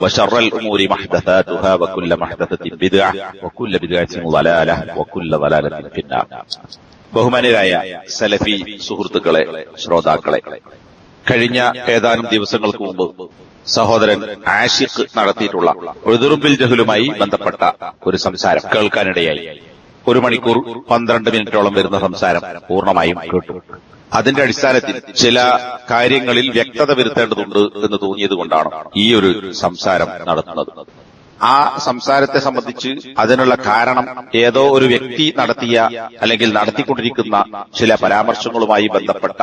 وشر الأمور محدثاتها وكل محدثة بدعة وكل بدعة ضلالة وكل ضلالة في النار ബഹുമാനരായ സലഫി സുഹൃത്തുക്കളെ ശ്രോതാക്കളെ കഴിഞ്ഞ ഏതാനും ദിവസങ്ങൾക്ക് മുമ്പ് സഹോദരൻ ആഷിഖ് നടത്തിയിട്ടുള്ള എഴുതുറുമ്പിൽ ജഹലുമായി ബന്ധപ്പെട്ട ഒരു സംസാരം കേൾക്കാനിടയായി ഒരു മണിക്കൂർ പന്ത്രണ്ട് മിനിറ്റോളം വരുന്ന സംസാരം പൂർണ്ണമായും കേട്ടു അതിന്റെ അടിസ്ഥാനത്തിൽ ചില കാര്യങ്ങളിൽ വ്യക്തത വരുത്തേണ്ടതുണ്ട് എന്ന് തോന്നിയത് കൊണ്ടാണ് ഈ ഒരു സംസാരം നടത്തുന്നത്. ആ സംസാരത്തെ സംബന്ധിച്ച് അതിനുള്ള കാരണം ഏതോ ഒരു വ്യക്തി നടത്തിയ അല്ലെങ്കിൽ നടത്തിക്കൊണ്ടിരിക്കുന്ന ചില പരാമർശങ്ങളുമായി ബന്ധപ്പെട്ട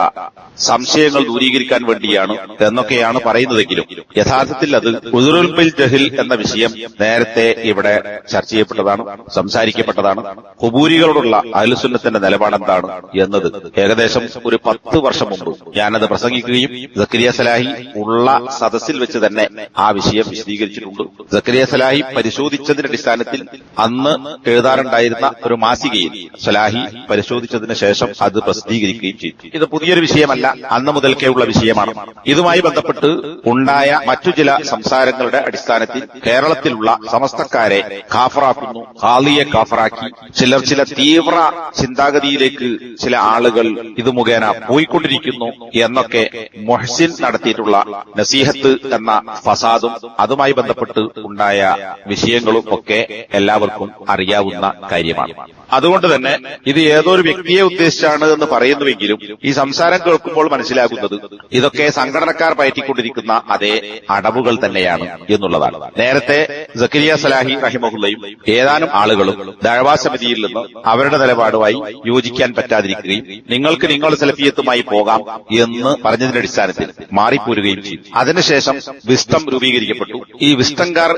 സംശയങ്ങൾ ദൂരീകരിക്കാൻ വേണ്ടിയാണ് എന്നൊക്കെയാണ് പറയുന്നതെങ്കിലും യഥാർത്ഥത്തിൽ അത് ഉദുറുൽബിൽ ജഹിൽ എന്ന വിഷയം നേരത്തെ ഇവിടെ ചർച്ച ചെയ്യപ്പെട്ടതാണ് സംസാരിക്കപ്പെട്ടതാണ്. കുബൂരികളോടുള്ള നിലപാട് നിലപാടെന്താണ് എന്നത് ഏകദേശം ഒരു പത്ത് വർഷം മുമ്പ് ഞാനത് പ്രസംഗിക്കുകയും സക്കരിയ സലാഹി ഉള്ള സദസ്സിൽ വെച്ച് തന്നെ ആ വിഷയം വിശദീകരിച്ചിട്ടുണ്ട്. സക്കരിയ സലാഹി പരിശോധിച്ചതിന്റെ അടിസ്ഥാനത്തിൽ അന്ന് എഴുതാറുണ്ടായിരുന്ന ഒരു മാസികയിൽ സലാഹി പരിശോധിച്ചതിന് ശേഷം അത് പ്രസിദ്ധീകരിക്കുകയും ചെയ്തു. ഇത് പുതിയൊരു വിഷയമല്ല അന്ന് മുതൽക്കേ ഉള്ള വിഷയമാണ്. ഇതുമായി ബന്ധപ്പെട്ട് ഉണ്ടായ മറ്റു ചില സംസാരങ്ങളുടെ അടിസ്ഥാനത്തിൽ കേരളത്തിലുള്ള സമസ്തക്കാരെ കാഫറാക്കുന്നു ഖാലിയെ കാഫറാക്കി. ചിലർ ചില തീവ്ര ചിന്താഗതിയിലേക്ക് ചില ആളുകൾ ഇത് മുഖേന പോയിക്കൊണ്ടിരിക്കുന്നു എന്നൊക്കെ മൊഹസിൻ നടത്തിയിട്ടുള്ള നസീഹത്ത് എന്ന ഫസാദും അതുമായി ബന്ധപ്പെട്ട് ഉണ്ടായ വിഷയങ്ങളും ഒക്കെ എല്ലാവർക്കും അറിയാവുന്ന കാര്യമാണ്. അതുകൊണ്ട് തന്നെ ഇത് ഏതൊരു വ്യക്തിയെ ഉദ്ദേശിച്ചാണ് എന്ന് പറയുന്നുവെങ്കിലും ഈ സംസാരം കേൾക്കുമ്പോൾ മനസ്സിലാകുന്നത് ഇതൊക്കെ സംഘടനക്കാർ പയറ്റിക്കൊണ്ടിരിക്കുന്ന അതേ അടവുകൾ തന്നെയാണ് എന്നുള്ളതാണ്. നേരത്തെ സക്കരിയ സലാഹി റഹിമഹുള്ളയും ഏതാനും ആളുകളും ദഴവാ സമിതിയിൽ നിന്ന് അവരുടെ നിലപാടുമായി യോജിക്കാൻ പറ്റാതിരിക്കുകയും നിങ്ങൾക്ക് നിങ്ങൾ സെലഫിയത്തുമായി പോകാം എന്ന് പറഞ്ഞതിന്റെ അടിസ്ഥാനത്തിൽ മാറിപ്പോരുകയും ചെയ്തു. അതിനുശേഷം വിസ്തം രൂപീകരിക്കപ്പെട്ടു. ഈ വിസ്റ്റംകാർ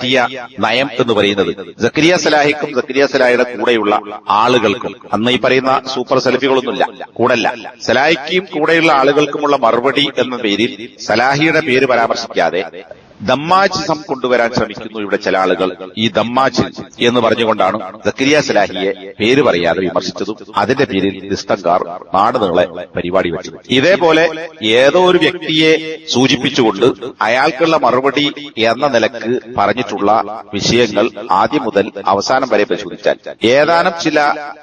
പയറ്റിയ നയം എന്ന് പറയുന്നത്. സക്കരിയ സലാഹിക്കും സക്കരിയ സലാഹിയുടെ കൂടെയുള്ള ആളുകൾക്കും അന്ന് ഈ പറയുന്ന സൂപ്പർ സെൽഫികളൊന്നുമില്ല കൂടല്ല. സലാഹിക്കും കൂടെയുള്ള ആളുകൾക്കുമുള്ള മറുപടി എന്ന പേരിൽ സലാഹിയുടെ പേര് പരാമർശിക്കാതെ ദമ്മാജിസം കൊണ്ടുവരാൻ ശ്രമിക്കുന്നു ഇവിടെ ചില ആളുകൾ. ഈ ദമ്മാജ് എന്ന് പറഞ്ഞുകൊണ്ടാണ് സക്കരിയ സലാഹിയെ പേര് പറയാതെ വിമർശിച്ചതും അതിന്റെ പേരിൽ ദിസ്തങ്കാർ നാടുകളെ പരിപാടി വെച്ചത്. ഇതേപോലെ ഏതോ ഒരു വ്യക്തിയെ സൂചിപ്പിച്ചുകൊണ്ട് അയാൾക്കുള്ള മറുപടി എന്ന നിലയ്ക്ക് പറഞ്ഞിട്ടുള്ള വിഷയങ്ങൾ ആദ്യം മുതൽ അവസാനം വരെ പരിശോധിച്ചാൽ ഏതാനും ചില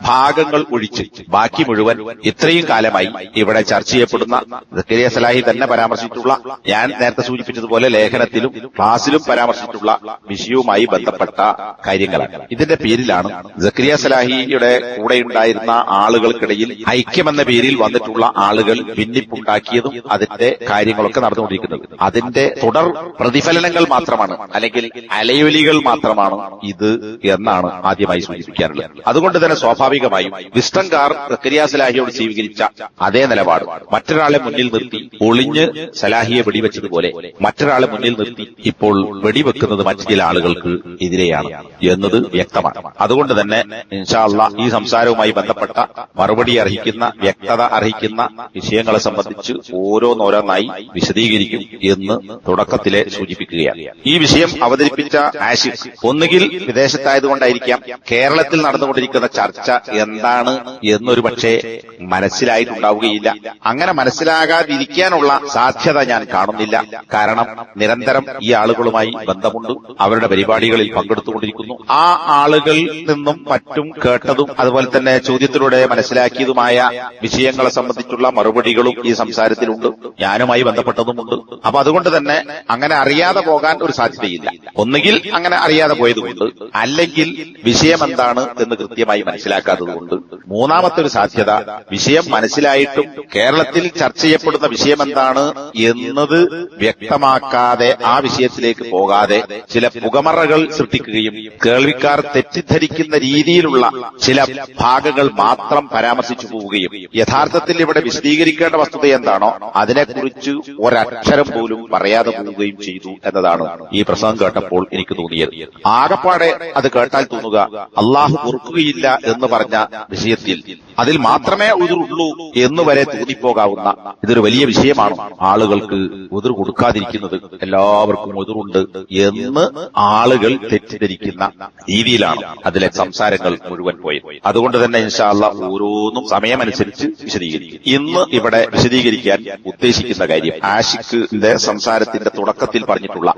ഭാഗങ്ങൾ ഒഴിച്ച് ബാക്കി മുഴുവൻ ഇത്രയും കാലമായി ഇവിടെ ചർച്ച ചെയ്യപ്പെടുന്ന സക്കരിയ സലാഹി തന്നെ പരാമർശിച്ചിട്ടുള്ള ഞാൻ നേരത്തെ സൂചിപ്പിച്ചതുപോലെ ലേഖനത്തിലും ക്ലാസ്സിലും പരാമർശിച്ചിട്ടുള്ള വിഷയവുമായി ബന്ധപ്പെട്ട കാര്യങ്ങളാണ്. ഇതിന്റെ പേരിലാണ് ജക്രിയ സലാഹിയുടെ കൂടെയുണ്ടായിരുന്ന ആളുകൾക്കിടയിൽ ഐക്യമെന്ന പേരിൽ വന്നിട്ടുള്ള ആളുകൾ ഭിന്നിപ്പുണ്ടാക്കിയതും അതിന്റെ കാര്യങ്ങളൊക്കെ നടന്നുകൊണ്ടിരിക്കുന്നത്. അതിന്റെ തുടർ പ്രതിഫലനങ്ങൾ മാത്രമാണ് അല്ലെങ്കിൽ അലയൊലികൾ മാത്രമാണ് ഇത് എന്നാണ് ആദ്യമായി സൂചിപ്പിക്കാറുള്ളത്. അതുകൊണ്ട് തന്നെ സ്വാഭാവികമായും വിസ്റ്റംകാർ സക്കരിയ സലാഹിയോട് സ്വീകരിച്ച അതേ നിലപാട് മറ്റൊരാളെ മുന്നിൽ നിർത്തി ഒളിഞ്ഞ് സലാഹിയെ വെടിവെച്ചതുപോലെ മറ്റൊരാളെ മുന്നിൽ നിർത്തി ഇപ്പോൾ വെടിവെക്കുന്നത് മറ്റു ചില ആളുകൾക്ക് എതിരെയാണ് എന്നത് വ്യക്തമാണ്. അതുകൊണ്ട് തന്നെ ഇൻഷാല്ല ഈ സംസാരവുമായി ബന്ധപ്പെട്ട മറുപടി അർഹിക്കുന്ന വ്യക്തത അർഹിക്കുന്ന വിഷയങ്ങളെ സംബന്ധിച്ച് ഓരോന്നോരോന്നായി വിശദീകരിക്കും എന്ന് തുടക്കത്തിലെ സൂചിപ്പിക്കുകയാണ്. ഈ വിഷയം അവതരിപ്പിച്ച ആഷിഖ് ഒന്നുകിൽ വിദേശത്തായതുകൊണ്ടായിരിക്കാം കേരളത്തിൽ നടന്നുകൊണ്ടിരിക്കുന്ന ചർച്ച എന്താണ് എന്നൊരു പക്ഷേ മനസ്സിലായിട്ടുണ്ടാവുകയില്ല. അങ്ങനെ മനസ്സിലാകാതിരിക്കാനുള്ള സാധ്യത ഞാൻ കാണുന്നില്ല. കാരണം നിരന്തരം ഈ ആളുകളുമായി ബന്ധമുണ്ട്. അവരുടെ പരിപാടികളിൽ പങ്കെടുത്തുകൊണ്ടിരിക്കുന്നു. ആ ആളുകളിൽ നിന്നും മറ്റും കേട്ടതും അതുപോലെ തന്നെ ചോദ്യത്തിലൂടെ മനസ്സിലാക്കിയതുമായ വിഷയങ്ങളെ സംബന്ധിച്ചുള്ള മറുപടികളും ഈ സംസാരത്തിലുണ്ട്. ഞാനുമായി ബന്ധപ്പെട്ടതുമുണ്ട്. അപ്പൊ അതുകൊണ്ട് തന്നെ അങ്ങനെ അറിയാതെ പോകാൻ ഒരു സാധ്യതയില്ല. ഒന്നുകിൽ അങ്ങനെ അറിയാതെ പോയതുകൊണ്ട് അല്ലെങ്കിൽ വിഷയം എന്താണ് എന്ന് കൃത്യമായി മനസ്സിലാക്കാത്തതുകൊണ്ട്. മൂന്നാമത്തെ ഒരു സാധ്യത വിഷയം മനസ്സിലായിട്ടും കേരളത്തിൽ ചർച്ച ചെയ്യപ്പെടുന്ന വിഷയം എന്താണ് എന്നത് വ്യക്തമാക്കാതെ ആ വിഷയത്തിലേക്ക് പോകാതെ ചില പുകമറകൾ സൃഷ്ടിക്കുകയും കേൾവിക്കാർ തെറ്റിദ്ധരിക്കുന്ന രീതിയിലുള്ള ചില ഭാഗങ്ങൾ മാത്രം പരാമർശിച്ചു പോവുകയും യഥാർത്ഥത്തിൽ ഇവിടെ വിശദീകരിക്കേണ്ട വസ്തുത എന്താണോ അതിനെക്കുറിച്ച് ഒരക്ഷരം പോലും പറയാതെ പോവുകയും ചെയ്തു എന്നതാണ് ഈ പ്രസംഗം കേട്ടപ്പോൾ എനിക്ക് തോന്നിയത്. ആകപ്പാടെ അത് കേട്ടാൽ തോന്നുക അള്ളാഹു പൊറുക്കുകയില്ല എന്ന് പറഞ്ഞ വിഷയത്തിൽ അതിൽ മാത്രമേ ഉതിരുള്ളൂ എന്ന് വരെ തോന്നിപ്പോകാവുന്ന ഇതൊരു വലിയ വിഷയമാണ് ആളുകൾക്ക് ഉതിർ കൊടുക്കാതിരിക്കുന്നത്. എല്ലാവർക്കും ഉതിറുണ്ട് എന്ന് ആളുകൾ തെറ്റിദ്ധരിക്കുന്ന രീതിയിലാണ് അതിലെ സംസാരങ്ങൾ മുഴുവൻ പോയത്. അതുകൊണ്ട് തന്നെ ഇൻഷാല്ല ഓരോന്നും സമയമനുസരിച്ച് വിശദീകരിക്കും. ഇന്ന് ഇവിടെ വിശദീകരിക്കാൻ ഉദ്ദേശിക്കുന്ന കാര്യം ആഷിഖിന്റെ സംസാരത്തിന്റെ തുടക്കത്തിൽ പറഞ്ഞിട്ടുള്ള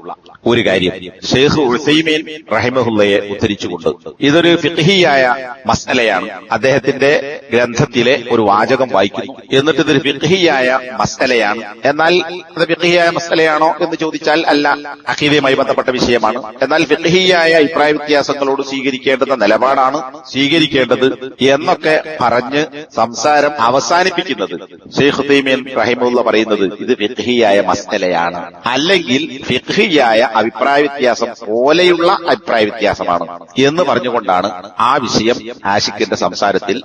ഒരു കാര്യം ഷെയ്ഖ് ഉസൈമീൻ റഹിമഹുല്ലയെ ഉദ്ധരിച്ചുകൊണ്ട്. ഇതൊരു ഫിഖഹിയായ മസലയാണ് അദ്ദേഹത്തിന്റെ ഗ്രന്ഥത്തിലെ ഒരു വാചകം വായിക്കുന്നു. എന്നിട്ട് ഇതൊരു ഫിഖഹിയായ മസലയാണ്. എന്നാൽ അത് ഫിഖഹിയായ മസലയാണോ എന്ന് ചോദിച്ചാൽ അല്ല. അഖീദയുമായി ബന്ധപ്പെട്ട വിഷയമാണ്. എന്നാൽ ഫിഖഹിയായ അഭിപ്രായ വ്യത്യാസങ്ങളോട് സ്വീകരിക്കേണ്ടുന്ന നിലപാടാണ് സ്വീകരിക്കേണ്ടത് എന്നൊക്കെ പറഞ്ഞ് സംസാരം അവസാനിപ്പിക്കുന്നത് ഷെയ്ഖ് ഹുദൈമീൻ റഹിമുള്ള പറയുന്നത് ഇത് ഫിഖഹിയായ മസലയാണ്. അല്ലെങ്കിൽ ഫിഖഹിയായ അഭിപ്രായ വ്യത്യാസം പോലെയുള്ള അഭിപ്രായ വ്യത്യാസമാണ് എന്ന് പറഞ്ഞുകൊണ്ടാണ് ആ വിഷയം ആഷിഖിന്റെ സംസാരത്തിൽ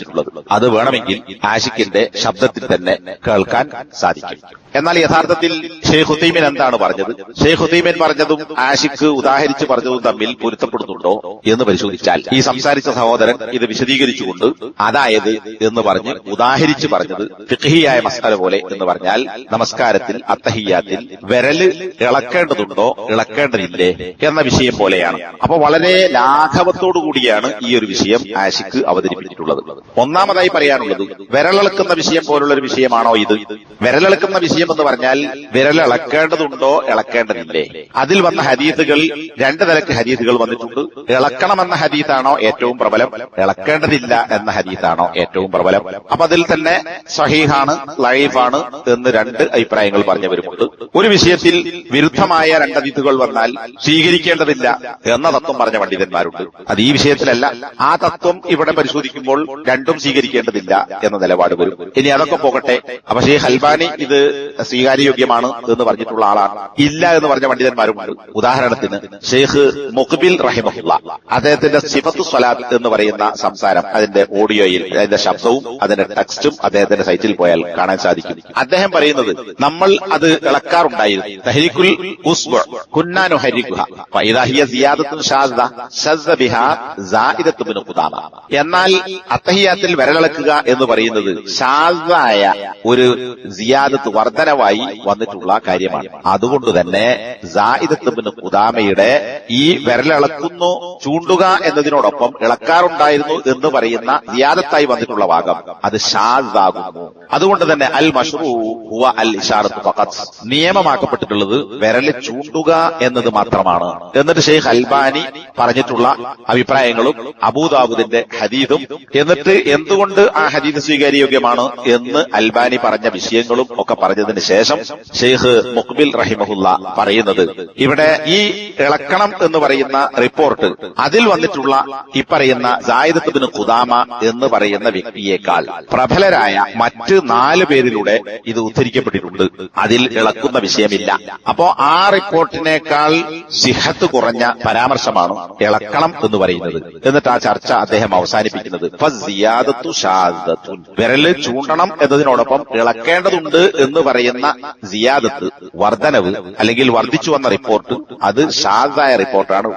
അവസാനിപ്പിച്ചിട്ടുള്ളത് അത് വേണമെങ്കിൽ ആഷിഖിന്റെ ശബ്ദത്തിൽ തന്നെ കേൾക്കാൻ സാധിക്കും. എന്നാൽ യഥാർത്ഥത്തിൽ ഷെയ്ഖ് ഹുദീമൻ എന്താണ് പറഞ്ഞത്? ഷെയ്ഖ് ഹുദീമൻ പറഞ്ഞതും ആഷിഖ് ഉദാഹരിച്ച് പറഞ്ഞതും തമ്മിൽ പൊരുത്തപ്പെടുന്നുണ്ടോ എന്ന് പരിശോധിച്ചാൽ ഈ സംസാരിച്ച സഹോദരൻ ഇത് വിശദീകരിച്ചുകൊണ്ട് അതായത് എന്ന് പറഞ്ഞ് ഉദാഹരിച്ച് പറഞ്ഞത് ഫിഖിയായ മസ്കര പോലെ എന്ന് പറഞ്ഞാൽ നമസ്കാരത്തിൽ അത്തഹിയാത്തിൽ വിരൽ ഇളക്കേണ്ടതുണ്ടോ ഇളക്കേണ്ടതില്ലേ എന്ന വിഷയം പോലെയാണ്. അപ്പൊ വളരെ ലാഘവത്തോടു കൂടിയാണ് ഈ ഒരു വിഷയം ആഷിഖ് അവതരിപ്പിച്ചിട്ടുള്ളത്. ഒന്നാമതായി പറയാനുള്ളത് വിരലിളക്കുന്ന വിഷയം പോലുള്ള ഒരു വിഷയമാണോ ഇത്? വിരലിളക്കുന്ന വിഷയം എന്ന് പറഞ്ഞാൽ വിരലിളക്കേണ്ടതുണ്ടോ ഇളക്കേണ്ടതില്ലേ? അതിൽ വന്ന ഹദീസുകൾ രണ്ട് തരക്ക് ഹദീസുകൾ വന്നിട്ടുണ്ട്. ഇളക്കണമെന്ന ഹദീസാണോ ഏറ്റവും പ്രബലം? ഇളക്കേണ്ടതില്ല എന്ന ഹദീസാണോ ഏറ്റവും പ്രബലം? അപ്പൊ അതിൽ തന്നെ സഹീഹാണ് ലൈഫാണ് എന്ന് രണ്ട് അഭിപ്രായങ്ങൾ പറഞ്ഞു പറഞ്ഞവരുമുണ്ട്. ഒരു വിഷയത്തിൽ വിരുദ്ധമായ രണ്ട് ഹദീസുകൾ വന്നാൽ സ്വീകരിക്കേണ്ടതില്ല എന്ന തത്വം പറഞ്ഞ പണ്ഡിതന്മാരുണ്ട്. അത് ഈ വിഷയത്തിലല്ല. ആ തത്വം ഇവിടെ പരിശോധിക്കുമ്പോൾ രണ്ടും സ്വീകരിക്കേണ്ടതില്ല എന്ന നിലപാട് വരും. ഇനി അതൊക്കെ പോകട്ടെ. അപ്പൊ ഷെയ്ഖ് ഹൽബാനി ഇത് സ്വീകാര്യയോഗ്യമാണ് എന്ന് പറഞ്ഞിട്ടുള്ള ആളാണ്. ഇല്ല എന്ന് പറഞ്ഞ പണ്ഡിതന്മാരുമുണ്ട് ഉദാഹരണത്തിന് ഷെയ്ഖ് മുഖബിൽ റഹിമുള്ള അദ്ദേഹത്തിന്റെ സിഫത്ത് സ്വലാത്ത് എന്ന് പറയുന്ന സംസാരം അതിന്റെ ഓഡിയോയിൽ അതിന്റെ ശബ്ദവും അതിന്റെ ടെക്സ്റ്റും അദ്ദേഹത്തിന്റെ സൈറ്റിൽ പോയാൽ കാണാൻ സാധിക്കും. അദ്ദേഹം പറയുന്നത് നമ്മൾ അത് ഇളക്കാറുണ്ടായിരുന്നു. എന്നാൽ ഹിയ അത്തഹിയാത്തിൽ വിരലിളക്കുക എന്ന് പറയുന്നത് ശാസ്തായ ഒരു സിയാദത്ത് വർധനവായി വന്നിട്ടുള്ള കാര്യമാണ്. അതുകൊണ്ട് തന്നെ സായിദത്ത് കുദാമയുടെ ഈ വിരലിളക്കുന്നു ചൂണ്ടുക എന്നതിനോടൊപ്പം ഇളക്കാറുണ്ടായിരുന്നു എന്ന് പറയുന്ന സിയാദത്തായി വന്നിട്ടുള്ള ഭാഗം അത് ഷാദാകുന്നു അതുകൊണ്ട് തന്നെ അൽ മഷ്റൂ അൽ ഇഷാറത്ത് ഫഖത്ത് നിയമമാക്കപ്പെട്ടിട്ടുള്ളത് വിരൽ ചൂണ്ടുക എന്നത് മാത്രമാണ്. എന്നിട്ട് ഷെയ്ഖ് അൽബാനി പറഞ്ഞിട്ടുള്ള അഭിപ്രായങ്ങളും അബൂദാബുദിന്റെ ഹദീദും. എന്നിട്ട് എന്തുകൊണ്ട് ആ ഹദീദ് സ്വീകാര്യോഗ്യമാണ് എന്ന് അൽബാനി പറഞ്ഞ വിഷയങ്ങളും ഒക്കെ പറഞ്ഞതിന് ശേഷം ഷെയ്ഖ് മുഖ്ബിൽ റഹിമഹുല്ല പറയുന്നത്. ഇവിടെ ഈ ഇളക്കണം എന്ന് പറയുന്ന റിപ്പോർട്ട് അതിൽ വന്നിട്ടുള്ള ഈ പറയുന്ന സായിദത്തുബിന് ഖുദാമ എന്ന് പറയുന്ന വ്യക്തിയേക്കാൾ പ്രബലരായ മറ്റ് നാല് പേരിലൂടെ ഇത് ഉദ്ധരിക്കപ്പെട്ടിട്ടുണ്ട്. അതിൽ ഇളക്കുന്ന വിഷയമില്ല. അപ്പോ ആ റിപ്പോർട്ടിനേക്കാൾ സിഹത്ത് കുറഞ്ഞ പരാമർശമാണ് ഇളക്കണം എന്ന് പറയുന്നത്. എന്നിട്ട് ആ ചർച്ച അദ്ദേഹം അവസാനിപ്പിക്കുന്നത്. ഫസിയാദത്തു ഷാദത്തു വിരൽ ചൂണ്ടണം എന്നതിനോടൊപ്പം ഇളക്കേണ്ടതുണ്ട് എന്ന് പറയുന്ന സിയാദത്ത് വർധനവ് അല്ലെങ്കിൽ വർദ്ധിച്ചു വന്ന റിപ്പോർട്ട് അത് ഷാദായ റിപ്പോർട്ടാണ്.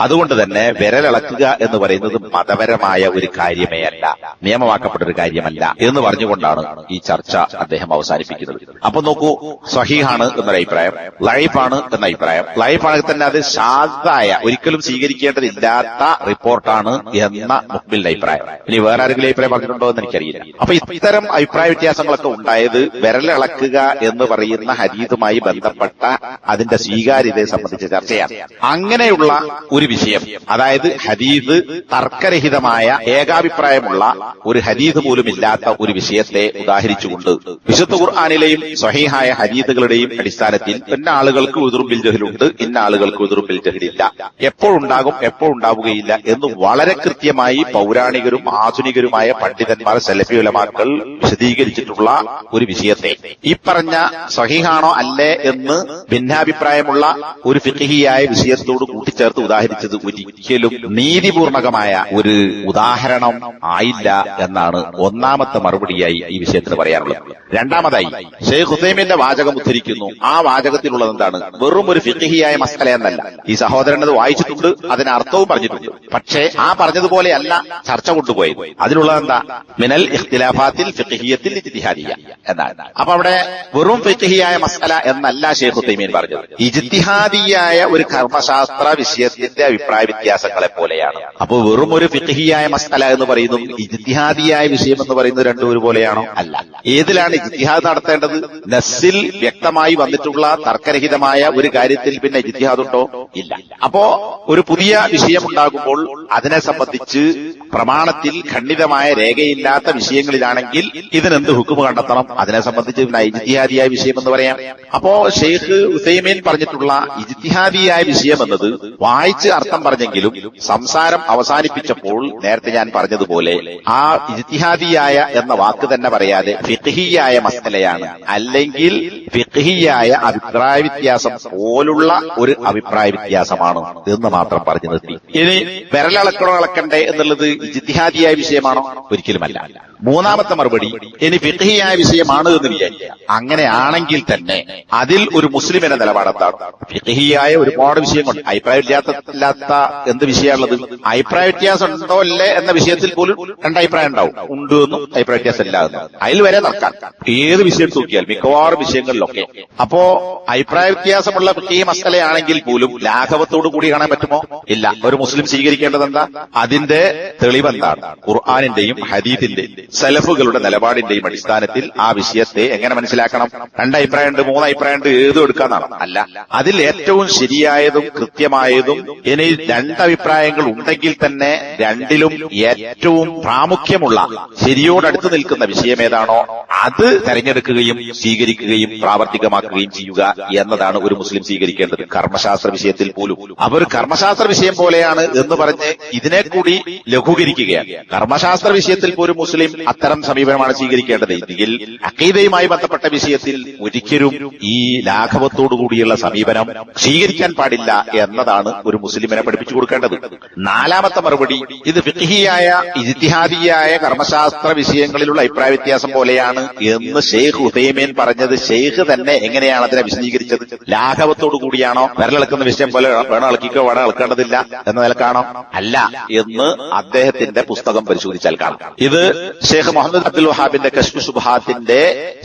അതുകൊണ്ട് തന്നെ വിരലിളക്കുക എന്ന് പറയുന്നത് മതപരമായ ഒരു കാര്യമേ അല്ല. നിയമമാക്കപ്പെട്ട ഒരു കാര്യമല്ല എന്ന് പറഞ്ഞുകൊണ്ടാണ് ഈ ചർച്ച അദ്ദേഹം അവസാനിപ്പിക്കുന്നത്. അപ്പൊ നോക്കൂ സഹീഹാണ് എന്നൊരു അഭിപ്രായം ലൈഫാണ് എന്ന അഭിപ്രായം ലൈഫാണെങ്കിൽ തന്നെ അത് ഷാദായ ഒരിക്കലും സ്വീകരിക്കേണ്ടതില്ലാത്ത റിപ്പോർട്ടാണ് എന്ന മുഖ്ബിലിന്റെ അഭിപ്രായം. ഇനി വേറെ ആരെങ്കിലും അഭിപ്രായം പറഞ്ഞിട്ടുണ്ടോ എന്ന് എനിക്കറിയില്ല. അപ്പൊ ഇത്തരം അഭിപ്രായ വ്യത്യാസങ്ങളൊക്കെ ഉണ്ടായത് വിരലിളക്കുക എന്ന് പറയുന്ന ഹരീതുമായി ബന്ധപ്പെട്ട അതിന്റെ സ്വീകാര്യതയെ സംബന്ധിച്ച ചർച്ചയാണ്. അങ്ങനെയുള്ള ഒരു വിഷയം അതായത് ഹരീത് തർക്കരഹിതമായ ഏകാഭിപ്രായമുള്ള ഒരു ഹരീത് പോലും ഇല്ലാത്ത ഒരു വിഷയത്തെ ഉദാഹരിച്ചുകൊണ്ട് വിശുദ്ധ ഖുർആാനിലെയും സ്വഹീഹായ ഹരീതുകളുടെയും അടിസ്ഥാനത്തിൽ ഇന്ന ആളുകൾക്ക് ഉതിർബിൽ ജഹലുണ്ട് ഇന്ന ആളുകൾക്ക് ഉതിർബിൽ ജഹലില്ല. എപ്പോഴുണ്ടാകും എപ്പോഴുണ്ടാവുകയില്ല എന്ന് വളരെ കൃത്യമായി പൗരാണികരും ആധുനികരുമായ പണ്ഡിതന്മാർ സെലഫിയുലമാക്കൾ വിശദീകരിച്ചിട്ടുള്ള ഒരു വിഷയത്തെ. ഈ പറഞ്ഞ സഹിഹാണോ അല്ലേ എന്ന് ഭിന്നാഭിപ്രായമുള്ള ഒരു ഫിഹിയായ വിഷയത്തോട് കൂട്ടിച്ചേർത്ത് ഉദാഹരിച്ചത് ഒരിക്കലും നീതിപൂർണകമായ ഒരു ഉദാഹരണം ആയില്ല എന്നാണ് ഒന്നാമത്തെ മറുപടിയായി ഈ വിഷയത്തിന് പറയാനുള്ളത്. രണ്ടാമതായി ഷെയ്ഖ് ഹുസൈമിന്റെ വാചകം ഉദ്ധരിക്കുന്നു. ആ വാചകത്തിലുള്ളത് എന്താണ്? വെറും ഒരു ഫിഹിയായ മസ്തലയെന്നല്ല ഈ സഹോദരൻ അത് വായിച്ചിട്ടുണ്ട് അതിന് അർത്ഥവും പറഞ്ഞിട്ടുണ്ട്. പക്ഷേ ആ പറഞ്ഞതുപോലെയല്ല ചർച്ച കൊണ്ടുപോയത്. അതിലുള്ളത് എന്താ? മിനൽ ഇഖ്തിലാഫാത്തിൽ ഫിഖിയത്തിൽ ഇജ്തിഹാദിയ എന്നാണ്. അപ്പൊ അവിടെ വെറും ഫിഖിയായ മസല എന്നല്ല ഷെയ്ഖ് തൈമീൻ പറഞ്ഞത്. ഇജ്തിഹാദിയായ ഒരു കർമ്മശാസ്ത്ര വിഷയത്തിന്റെ അഭിപ്രായ വ്യത്യാസങ്ങളെ പോലെയാണ്. അപ്പൊ വെറും ഒരു ഫിഖിയായ മസല എന്ന് പറയുന്നതും ഇജ്തിഹാദിയായ വിഷയം എന്ന് പറയുന്നത് രണ്ടും ഒരുപോലെയാണോ? അല്ല. ഏതിലാണ് ഇജ്തിഹാദ് നടത്തേണ്ടത്? നസ്സിൽ വ്യക്തമായി വന്നിട്ടുള്ള തർക്കരഹിതമായ ഒരു കാര്യത്തിൽ പിന്നെ ഇജ്തിഹാദ് ഉണ്ടോ? ഇല്ല. അപ്പോ ഒരു പുതിയ വിഷയം ഉണ്ടാകുമ്പോൾ അതിനെ സംബന്ധിച്ച് പ്രമാണത്തിൽ ഖണ്ഡിതമായ രേഖയില്ലാത്ത വിഷയങ്ങളിലാണെങ്കിൽ ഇതിനെന്ത് ഹുക്കുമ് കണ്ടെത്തണം? അതിനെ സംബന്ധിച്ച് ഇജിത്തിഹാദിയായ വിഷയം എന്ന് പറയാം. അപ്പോ ഷെയ്ഖ് ഉസൈമീൻ പറഞ്ഞിട്ടുള്ള ഇജിത്തിഹാദിയായ വിഷയം എന്നത് വായിച്ച് അർത്ഥം പറഞ്ഞെങ്കിലും സംസാരം അവസാനിപ്പിച്ചപ്പോൾ നേരത്തെ ഞാൻ പറഞ്ഞതുപോലെ ആ ഇജിത്തിഹാദിയായ എന്ന വാക്ക് തന്നെ പറയാതെ ഫിഖിയായ മസലയാണ്. അല്ലെങ്കിൽ ഫിഖിയായ അഭിപ്രായ വ്യത്യാസം പോലുള്ള ഒരു അഭിപ്രായ വ്യത്യാസമാണ് എന്ന് മാത്രം പറഞ്ഞു നിർത്തി. ഇനി വിരലളക്കണോ ഇളക്കണ്ടേ എന്നുള്ളത് ഇജ്തിഹാദിയായ വിഷയമാണോ? ഒരിക്കലുമല്ല. മൂന്നാമത്തെ മറുപടി ഇനി ഫിഖിയായ വിഷയമാണ് എന്ന് വിചാരിക്കുക. അങ്ങനെയാണെങ്കിൽ തന്നെ അതിൽ ഒരു മുസ്ലിം എന്ന നിലപാടെന്താണ് ഫിഖിയായ ഒരുപാട് വിഷയങ്ങളുണ്ട്. അഭിപ്രായ വ്യത്യാസമില്ലാത്ത എന്ത് വിഷയമുള്ളത് അഭിപ്രായ വ്യത്യാസം ഉണ്ടോ അല്ലേ എന്ന വിഷയത്തിൽ പോലും രണ്ടഭിപ്രായം ഉണ്ടാവും. ഉണ്ട് എന്നും അഭിപ്രായ വ്യത്യാസം ഇല്ല എന്നും. അതിൽ വരെ നടക്കാൻ. ഏത് വിഷയം നോക്കിയാൽ മിക്കവാറും വിഷയങ്ങളിലൊക്കെ. അപ്പോ അഭിപ്രായ വ്യത്യാസമുള്ള ഈ മസലയാണെങ്കിൽ പോലും ലാഘവത്തോടു കൂടി കാണാൻ പറ്റുമോ? ഇല്ല. ഒരു മുസ്ലിം സ്വീകരിക്കേണ്ടത് എന്താ? അതിന്റെ തെളിവെന്താണ് ഖുർആാനിന്റെയും ഹദീദിന്റെയും സലഫുകളുടെ നിലപാടിന്റെയും അടിസ്ഥാനത്തിൽ ആ വിഷയത്തെ എങ്ങനെ മനസ്സിലാക്കണം? രണ്ടഭിപ്രായമുണ്ട് മൂന്നഭിപ്രായമുണ്ട് ഏതും എടുക്കാന്നാണ്. അല്ല അതിൽ ഏറ്റവും ശരിയായതും കൃത്യമായതും ഇനി രണ്ടഭിപ്രായങ്ങൾ ഉണ്ടെങ്കിൽ തന്നെ രണ്ടിലും ഏറ്റവും പ്രാമുഖ്യമുള്ള ശരിയോടടുത്ത് നിൽക്കുന്ന വിഷയം ഏതാണോ അത് തെരഞ്ഞെടുക്കുകയും സ്വീകരിക്കുകയും പ്രാവർത്തികമാക്കുകയും ചെയ്യുക എന്നതാണ് ഒരു മുസ്ലിം സ്വീകരിക്കേണ്ടത്. കർമ്മശാസ്ത്ര വിഷയത്തിൽ പോലും. അവർ കർമ്മശാസ്ത്ര വിഷയം പോലെയാണ് എന്ന് പറഞ്ഞ് ഇതിനെ കൂടി ലഘൂകരിക്കുകയാണ്. കർമ്മശാസ്ത്ര വിഷയത്തിൽ പോലും മുസ്ലിം അത്തരം സമീപനമാണ് സ്വീകരിക്കേണ്ടത്. ഇല്ലെങ്കിൽ അക്കീതയുമായി ബന്ധപ്പെട്ട വിഷയത്തിൽ ഒരിക്കലും ഈ ലാഘവത്തോടുകൂടിയുള്ള സമീപനം സ്വീകരിക്കാൻ പാടില്ല എന്നതാണ് ഒരു മുസ്ലിമിനെ പഠിപ്പിച്ചു കൊടുക്കേണ്ടത്. നാലാമത്തെ മറുപടി ഇത് ഫിഖിയായ ഇജ്തിഹാദിയായ കർമ്മശാസ്ത്ര വിഷയങ്ങളിലുള്ള അഭിപ്രായ വ്യത്യാസം പോലെയാണ് എന്ന് ഷെയ്ഖ് ഉദയമേൻ പറഞ്ഞത്. ഷെയ്ഖ് തന്നെ എങ്ങനെയാണ് അതിനെ വിശദീകരിച്ചത്? ലാഘവത്തോടു കൂടിയാണോ വിരലിളക്കുന്ന വിഷയം പോലെ വേണം ഇളക്കിക്കോ വേണം ഇളക്കേണ്ടതില്ല എന്ന നിലക്കാണോ? അല്ല എന്ന് അദ്ദേഹത്തിന്റെ പുസ്തകം പരിശോധിച്ചാൽ കാണാം. ഇത് ഷെയ്ഖ് മുഹമ്മദ് അബ്ദുൽ വഹാബിന്റെ കശ്മു സുബാത്തിന്റെ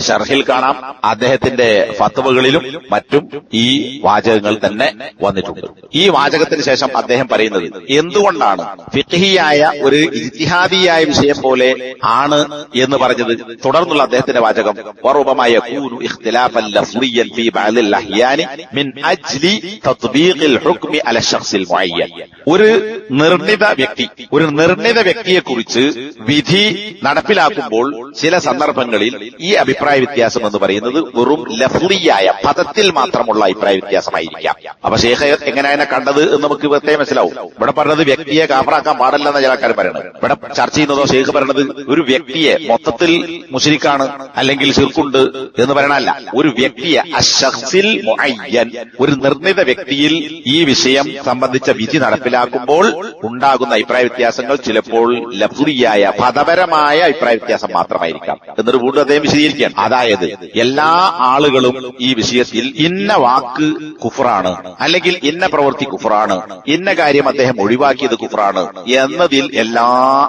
ഷർഹിൽ കാണാം. അദ്ദേഹത്തിന്റെ ഫത്തവകളിലും മറ്റും ഈ വാചകങ്ങൾ തന്നെ വന്നിട്ടുണ്ട്. ഈ വാചകത്തിന് ശേഷം അദ്ദേഹം പറയുന്നത് എന്തുകൊണ്ടാണ് ഫിഖിയായ ഒരു ഇതിഹാദിയായ വിഷയം പോലെ ആണ് എന്ന് പറഞ്ഞത്? തുടർന്നുള്ള അദ്ദേഹത്തിന്റെ വാചകം വറുപമായ ഒരു നിർണിത വ്യക്തി ഒരു നിർണിത വ്യക്തിയെ കുറിച്ച് വിധി നടപ്പിലാക്കുമ്പോൾ ചില സന്ദർഭങ്ങളിൽ ഈ അഭിപ്രായ വ്യത്യാസം എന്ന് പറയുന്നത് വെറും ലഫ്ലിയായ പദത്തിൽ മാത്രമുള്ള അഭിപ്രായ വ്യത്യാസമായിരിക്കാം. അപ്പൊ ഷേഖ് എങ്ങനെയാണ് കണ്ടത് എന്ന് നമുക്ക് പ്രത്യേകം മനസ്സിലാവും. ഇവിടെ പറഞ്ഞത് വ്യക്തിയെ കാഫറാക്കാൻ പാടില്ലെന്ന ചില ആൾക്കാർ പറയുന്നത് ഇവിടെ ചർച്ച ചെയ്യുന്നതോ ഷേഖ് പറയണത് ഒരു വ്യക്തിയെ മൊത്തത്തിൽ മുഷിരിക്കാണ് അല്ലെങ്കിൽ ശിർക്കുണ്ട് എന്ന് പറയണല്ല ഒരു വ്യക്തിയെ അശ്വസിൽ ഒരു നിർണിത വ്യക്തിയിൽ ഈ വിഷയം സംബന്ധിച്ച വിധി നടപ്പിലാക്കുമ്പോൾ ഉണ്ടാകുന്ന അഭിപ്രായ വ്യത്യാസങ്ങൾ ചിലപ്പോൾ ലഫ്ലിയായ പദപരമായ അഭിപ്രായ വ്യത്യാസം മാത്രമായിരിക്കാം. എന്നിട്ട് വീണ്ടും അദ്ദേഹം വിശദീകരിക്കുകയാണ്. അതായത് എല്ലാ ആളുകളും ഈ വിഷയത്തിൽ ഇന്ന വാക്ക് കുഫറാണ് അല്ലെങ്കിൽ ഇന്ന പ്രവൃത്തി കുഫറാണ് ഇന്ന കാര്യം അദ്ദേഹം ഒഴിവാക്കിയത് കുഫറാണ് എന്നതിൽ എല്ലാ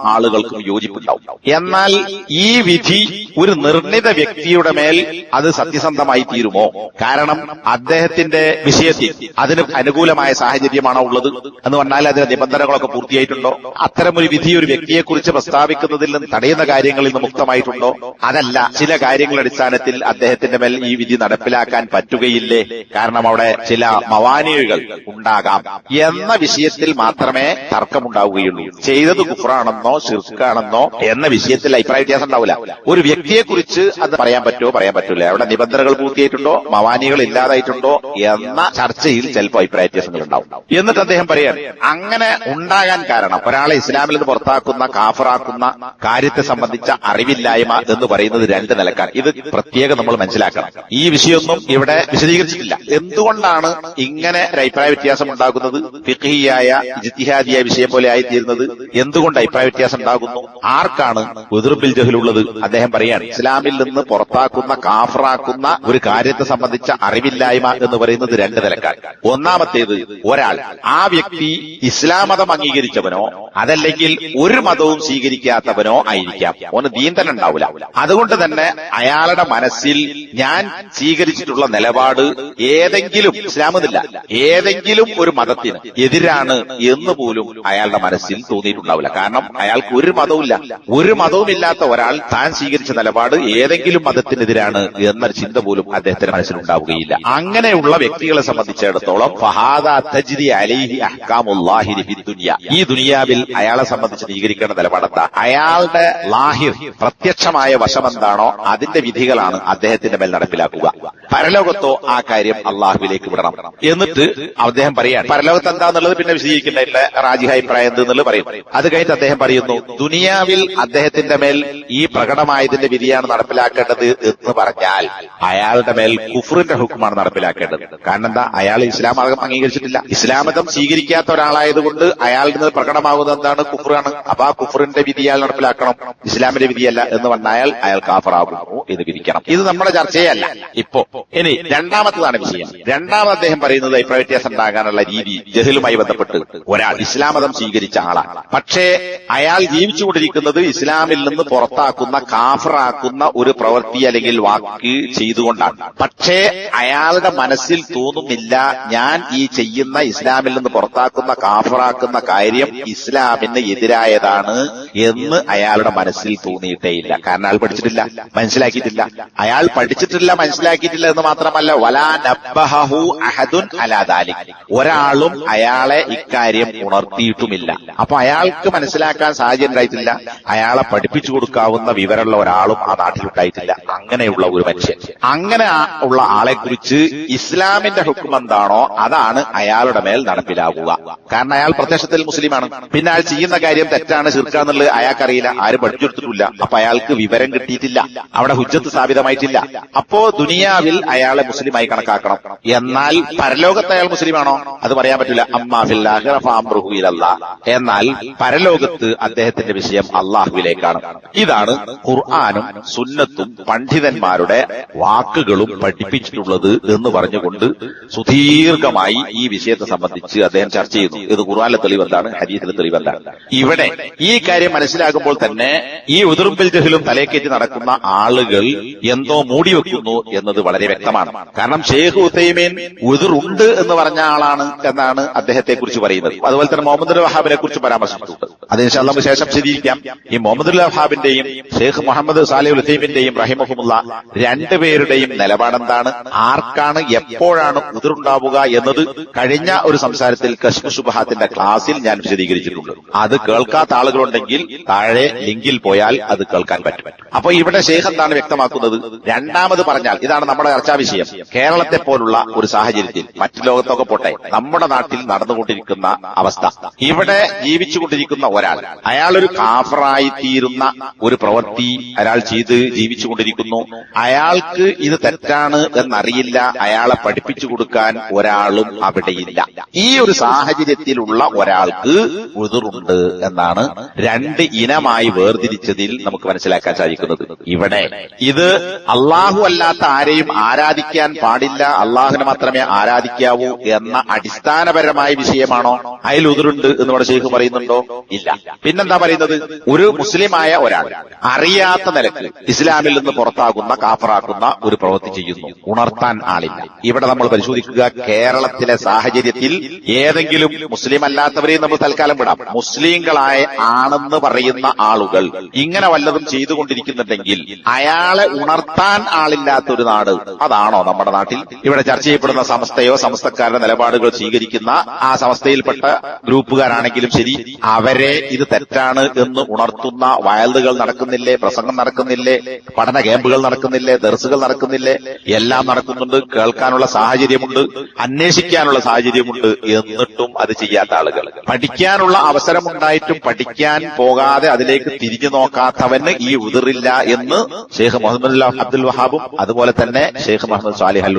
ആളുകൾക്കും യോജിപ്പുണ്ടാവും. എന്നാൽ ഈ വിധി ഒരു നിർണിത വ്യക്തിയുടെ മേൽ അത് സത്യസന്ധമായി തീരുമോ? കാരണം അദ്ദേഹത്തിന്റെ വിഷയത്തിൽ അതിന് അനുകൂലമായ സാഹചര്യമാണോ ഉള്ളത്? എന്ന് പറഞ്ഞാൽ അതിന് നിബന്ധനകളൊക്കെ പൂർത്തിയായിട്ടുണ്ടോ? അത്തരമൊരു വിധി ഒരു വ്യക്തിയെക്കുറിച്ച് പ്രസ്താവിക്കുന്നതിൽ നിന്ന് തടയുന്ന കാര്യങ്ങളിൽ നിന്ന് മുക്തമായിട്ടുണ്ടോ? അതല്ല ചില കാര്യങ്ങളുടെ അടിസ്ഥാനത്തിൽ അദ്ദേഹത്തിന്റെ മേൽ ഈ വിധി നടപ്പിലാക്കാൻ പറ്റുകയില്ലേ? കാരണം അവിടെ ചില മവാനികൾ ഉണ്ടാകാം എന്ന വിഷയത്തിൽ മാത്രമേ തർക്കമുണ്ടാവുകയുള്ളൂ. ചെയ്തത് കുഫറാണെന്നോ ശിർക്കാണെന്നോ എന്ന വിഷയത്തിൽ അഭിപ്രായ വ്യത്യാസം ഉണ്ടാവില്ല. ഒരു വ്യക്തിയെക്കുറിച്ച് അത് പറയാൻ പറ്റുമോ? പറയാൻ പറ്റൂല. അവിടെ നിബന്ധനകൾ പൂർത്തിയായിട്ടുണ്ടോ? മവാനികൾ ഇല്ലാതായിട്ടുണ്ടോ? എന്ന ചർച്ചയിൽ ചിലപ്പോൾ അഭിപ്രായ വ്യത്യാസങ്ങൾ ഉണ്ടാവും. എന്നിട്ട് അദ്ദേഹം പറയാൻ അങ്ങനെ ഉണ്ടാകാൻ കാരണം ഒരാളെ ഇസ്ലാമിൽ നിന്ന് പുറത്താക്കുന്ന കാഫറാക്കുന്ന കാര്യത്തെ സംബന്ധിച്ച അറിവില്ലായ്മ എന്ന് പറയുന്നത് രണ്ട് നിലക്കാർ. ഇത് പ്രത്യേകം നമ്മൾ മനസ്സിലാക്കണം. ഈ വിഷയമൊന്നും ഇവിടെ വിശദീകരിച്ചിട്ടില്ല. എന്തുകൊണ്ടാണ് ഇങ്ങനെ ഒരു അഭിപ്രായ വ്യത്യാസം ഉണ്ടാകുന്നത്? ഫിഖിയായ ഇജ്തിഹാദിയായ വിഷയം പോലെ ആയിത്തീരുന്നത്. എന്തുകൊണ്ട് അഭിപ്രായ വ്യത്യാസം ഉണ്ടാകുന്നു? ആർക്കാണ് ഉതിർബിൽ ജഹലുള്ളത്? അദ്ദേഹം പറയാണ് ഇസ്ലാമിൽ നിന്ന് പുറത്താക്കുന്ന കാഫറാക്കുന്ന ഒരു കാര്യത്തെ സംബന്ധിച്ച അറിവില്ലായ്മ എന്ന് പറയുന്നത് രണ്ട് നിലക്കാർ. ഒന്നാമത്തേത് ഒരാൾ ആ വ്യക്തി ഇസ്ലാം മതം അംഗീകരിച്ചവനോ അതല്ലെങ്കിൽ ഒരു മതവും സ്വീകരിക്കാത്തവനോ ആയിരിക്കാം. ഓന് ദീൻ തന്നെ ഉണ്ടാവില്ല അതുകൊണ്ട് തന്നെ അയാളുടെ മനസ്സിൽ ഞാൻ സ്വീകരിച്ചിട്ടുള്ള നിലപാട് ഏതെങ്കിലും ഇസ്ലാമെന്നില്ല. ഏതെങ്കിലും ഒരു മതത്തിന് എതിരാണ് എന്ന് പോലും അയാളുടെ മനസ്സിൽ തോന്നിയിട്ടുണ്ടാവില്ല. കാരണം അയാൾക്ക് ഒരു മതവുമില്ല. ഒരു മതവുമില്ലാത്ത ഒരാൾ താൻ സ്വീകരിച്ച നിലപാട് ഏതെങ്കിലും മതത്തിനെതിരാണ് എന്നൊരു ചിന്ത പോലും അദ്ദേഹത്തിന്റെ മനസ്സിലുണ്ടാവുകയില്ല അങ്ങനെയുള്ള വ്യക്തികളെ സംബന്ധിച്ചിടത്തോളം ഫഹാദ ഈ ദുനിയാവിൽ അയാളെ സംബന്ധിച്ച് സ്വീകരിക്കേണ്ട നിലപാടെന്താ? അയാളുടെ ലാഹിർ പ്രത്യക്ഷമായ വശം എന്താണോ അതിന്റെ വിധികളാണ് അദ്ദേഹത്തിന്റെ മേൽ നടപ്പിലാക്കുക. പരലോകത്തോ ആ കാര്യം അള്ളാഹുവിലേക്ക് വിടണം. എന്നിട്ട് അദ്ദേഹം പറയാണ് പരലോകത്ത് എന്താന്നുള്ളത് പിന്നെ വിശദീകരിക്കേണ്ട റാജിഹ അഭിപ്രായം എന്തെന്നുള്ളത് പറയും. അത് കഴിഞ്ഞിട്ട് അദ്ദേഹം പറയുന്നു ദുനിയാവിൽ അദ്ദേഹത്തിന്റെ മേൽ ഈ പ്രകടമായതിന്റെ വിധിയാണ് നടപ്പിലാക്കേണ്ടത് എന്ന് പറഞ്ഞാൽ അയാളുടെ മേൽ കുഫറിന്റെ ഹുക്കുമാണ് നടപ്പിലാക്കേണ്ടത്. കാരണം എന്താ? അയാൾ ഇസ്ലാം മതം അംഗീകരിച്ചിട്ടില്ല. ഇസ്ലാം മതം സ്വീകരിക്കാത്ത ഒരാളായതുകൊണ്ട് അയാളുടെ മേൽ പ്രകടമാകുന്നത് എന്താണ്? കുഫറാണ്. അപ്പൊ ആ കുഫറിന്റെ വിധി അയാൾ നടപ്പിലാക്കണം. ഇസ്ലാമിന്റെ വിധിയല്ല എന്ന് വന്നാൽ അയാൾ കാഫറാകുന്നു എന്ന് വിധിക്കണം. ഇത് നമ്മുടെ ചർച്ചയല്ല. ഇപ്പോ ഇനി രണ്ടാമത്തതാണ് വിഷയം. രണ്ടാമത് അദ്ദേഹം പറയുന്നത് അഭിപ്രായവ്യത്യാസം ഉണ്ടാകാനുള്ള രീതി ജഹലുമായി ബന്ധപ്പെട്ട് ഒരാൾ ഇസ്ലാം മതം സ്വീകരിച്ച ആളാണ്. പക്ഷേ അയാൾ ജീവിച്ചുകൊണ്ടിരിക്കുന്നത് ഇസ്ലാമിൽ നിന്ന് പുറത്താക്കുന്ന കാഫറാക്കുന്ന ഒരു പ്രവൃത്തി അല്ലെങ്കിൽ വാക്ക് ചെയ്തുകൊണ്ടാണ്. പക്ഷേ അയാളുടെ മനസ്സിൽ തോന്നുന്നില്ല ഞാൻ ഈ ചെയ്യുന്ന ഇസ്ലാമിൽ നിന്ന് പുറത്താക്കുന്ന കാഫറാക്കുന്ന കാര്യം ഇസ്ലാമിന് എതിരായതാണ് എന്ന് അയാളുടെ മനസ്സിൽ തോന്നിയിട്ടേയില്ല. കാരണം അയാൾ പഠിച്ചിട്ടില്ല. മനസ്സിലാക്കിയിട്ടില്ല. അയാൾ പഠിച്ചിട്ടില്ല മനസ്സിലാക്കിയിട്ടില്ല എന്ന് മാത്രമല്ല വലാ നബ്ബഹു അഹദുൻ അലാദാലി ഒരാളും അയാളെ ഇക്കാര്യം ഉണർത്തിയിട്ടുമില്ല. അപ്പൊ അയാൾക്ക് മനസ്സിലാക്കാൻ സാഹചര്യം ഉണ്ടായിട്ടില്ല. അയാളെ പഠിപ്പിച്ചു കൊടുക്കാവുന്ന വിവരമുള്ള ഒരാളും ആ നാട്ടിലുണ്ടായിട്ടില്ല. അങ്ങനെയുള്ള ഒരു മനുഷ്യൻ. അങ്ങനെ ഉള്ള ആളെ കുറിച്ച് ഇസ്ലാമിന്റെ ഹുക്കും എന്താണോ അതാണ് അയാളുടെ മേൽ നടപ്പിലാവുക. കാരണം അയാൾ പ്രത്യക്ഷത്തിൽ മുസ്ലിമാണ്. പിന്നെ അയാൾ ചെയ്യുന്ന കാര്യം തെറ്റാണ് ശിർക്കാന്നുള്ളത് അയാൾക്കറിയില്ല. ആരും പഠിച്ചെടുത്തിട്ടില്ല അപ്പൊ അയാൾക്ക് വിവരം കിട്ടിയിട്ടില്ല. അവിടെ ഹുജ്ജത്ത് സ്ഥാപിതമായിട്ടില്ല. അപ്പോ ദുനിയാവിൽ അയാളെ മുസ്ലിമായി കണക്കാക്കണം. എന്നാൽ പരലോകത്ത് അയാൾ മുസ്ലിമാണോ? അത് പറയാൻ പറ്റില്ല. അമ്മാഫില്ല എന്നാൽ പരലോകത്ത് അദ്ദേഹത്തിന്റെ വിഷയം അള്ളാഹുവിലേക്കാണ്. ഇതാണ് ഖുർആാനും സുന്നത്തും പണ്ഡിതന്മാരുടെ വാക്കുകളും പഠിപ്പിച്ചിട്ടുള്ളത് എന്ന് പറഞ്ഞുകൊണ്ട് സുദീർഘമായി ഈ വിഷയത്തെ സംബന്ധിച്ച് അദ്ദേഹം ചർച്ച ചെയ്യുന്നു. ഇത് ഖുർആാനിലെ തെളിവെന്താണ്? ഹരീത്തിലെ തെളിവെന്താണ്? ഇവിടെ ഈ കാര്യം മനസ്സിലാകുമ്പോൾ തന്നെ ഈ ഉതിർമ്പിൽ ജഹിലും തലേക്കേറ്റി നടക്കുന്ന ആളുകൾ എന്തോ മൂടി വെക്കുന്നു എന്നത് വളരെ വ്യക്തമാണ്. കാരണം ഷെയ്ഖ് ഉത്തൈമീൻ ഉതിറുണ്ട് എന്ന് പറഞ്ഞ ആളാണ് എന്നാണ് അദ്ദേഹത്തെ കുറിച്ച് പറയുന്നത്. അതുപോലെ തന്നെ മുഹമ്മദ് വഹാബിനെ കുറിച്ച് പരാമർശിച്ചിട്ടുണ്ട്. അതിന് നമുക്ക് ശേഷം ശരിയിരിക്കാം. ഈ മുഹമ്മദ് വഹാബിന്റെയും ഷെയ്ഖ് മുഹമ്മദ് സാലിഹ് ഉത്തൈമിന്റെയും റഹിമഹുമുള്ള രണ്ടുപേരുടെയും നിലപാടെന്താണ്? ആർക്കാണ് എപ്പോഴാണ് ഉതിറുണ്ടാവുക എന്നത് കഴിഞ്ഞ ഒരു സംസാരത്തിൽ കശ്മ സുബഹാത്തിന്റെ ക്ലാസ്സിൽ ഞാൻ വിശദീകരിച്ചിട്ടുണ്ട്. അത് കേൾക്കാത്ത ആളുകളുണ്ടെങ്കിൽ താഴെ ലിങ്കിൽ പോയാൽ അത് കേൾക്കാൻ പറ്റും. അപ്പൊ ഇവിടെ ശേഖ എന്താണ് വ്യക്തമാക്കുന്നത്? രണ്ടാമത് പറഞ്ഞാൽ ഇതാണ് നമ്മുടെ ചർച്ചാ വിഷയം. കേരളത്തെ പോലുള്ള ഒരു സാഹചര്യത്തിൽ മറ്റു ലോകത്തൊക്കെ പോട്ടെ നമ്മുടെ നാട്ടിൽ നടന്നുകൊണ്ടിരിക്കുന്ന അവസ്ഥ. ഇവിടെ ജീവിച്ചുകൊണ്ടിരിക്കുന്ന ഒരാൾ അയാൾ ഒരു കാഫറായി തീരുന്ന ഒരു പ്രവൃത്തി അയാൾ ചെയ്ത് ജീവിച്ചുകൊണ്ടിരിക്കുന്നു. അയാൾക്ക് ഇത് തെറ്റാണ് എന്നറിയില്ല അയാളെ പഠിപ്പിച്ചു കൊടുക്കാൻ ഒരാളും അവിടെയില്ല. ഈ ഒരു സാഹചര്യത്തിലുള്ള ഒരാൾക്ക് ഉതിറുണ്ട് എന്നാണ് രണ്ട് ഇനമായി വേർതിരിച്ചതിൽ നമുക്ക് മനസ്സിലാക്കാൻ സാധിക്കുന്നത്. ഇവിടെ ഇത് അള്ളാഹു അല്ലാത്ത ആരെയും ആരാധിക്കാൻ പാടില്ല. അള്ളാഹുവിനെ മാത്രമേ ആരാധിക്കാവൂ എന്ന അടിസ്ഥാനപരമായ വിഷയമാണോ അയൽ ഉതിരുണ്ട് എന്ന് ഇവിടെ ശേഖ് പറയുന്നുണ്ടോ? ഇല്ല. പിന്നെന്താ പറയുന്നത്? ഒരു മുസ്ലിമായ ഒരാൾ അറിയാത്ത നിലയ്ക്ക് ഇസ്ലാമിൽ നിന്ന് പുറത്താകുന്ന കാഫറാക്കുന്ന ഒരു പ്രവൃത്തി ചെയ്യുന്നു. ഉണർത്താൻ ആളില്ല. ഇവിടെ നമ്മൾ പരിശോധിക്കുക കേരളത്തിലെ സാഹചര്യത്തിൽ ഏതെങ്കിലും മുസ്ലിം അല്ലാത്തവരെയും നമ്മൾ തൽക്കാലം വിടാം. മുസ്ലിങ്ങളായ ആണെന്ന് പറയുന്ന ആളുകൾ ഇങ്ങനെ വല്ലതും ചെയ്തുകൊണ്ടിരിക്കുന്നുണ്ടെങ്കിൽ അയാളെ ഉണർത്താൻ ആളില്ലാത്ത ഒരു നാട് അതാണോ നമ്മുടെ നാട്ടിൽ? ഇവിടെ ചർച്ച ചെയ്യപ്പെടുന്ന സമസ്തയോ സമസ്തക്കാരുടെ നിലപാടുകൾ സ്വീകരിക്കുന്ന ആ സമസ്തയിൽപ്പെട്ട ഗ്രൂപ്പുകാരാണെങ്കിലും ശരി അവരെ ഇത് തെറ്റാണ് എന്ന് ഉണർത്തുന്ന വയലുകൾ നടക്കുന്നില്ലേ പ്രസംഗം നടക്കുന്നില്ലേ പഠന ക്യാമ്പുകൾ നടക്കുന്നില്ലേ ദർസുകൾ നടക്കുന്നില്ലേ എല്ലാം നടക്കുന്നുണ്ട് കേൾക്കാനുള്ള സാഹചര്യമുണ്ട് അന്വേഷിക്കാനുള്ള സാഹചര്യമുണ്ട് എന്നിട്ടും അത് ചെയ്യാത്ത ആളുകൾ. പഠിക്കാനുള്ള അവസരമുണ്ടായിട്ടും പഠിക്കാൻ പോകാതെ അതിലേക്ക് തിരിഞ്ഞു നോക്കാത്തവന് ഈ ഉതിറില്ല എന്ന് ഷെയ്ഖ് മുഹമ്മദ് അബ്ദുൽ വഹാബും അതുപോലെ തന്നെ ഷെയ്ഖ് മുഹമ്മദ് സാലിഹ് അൽ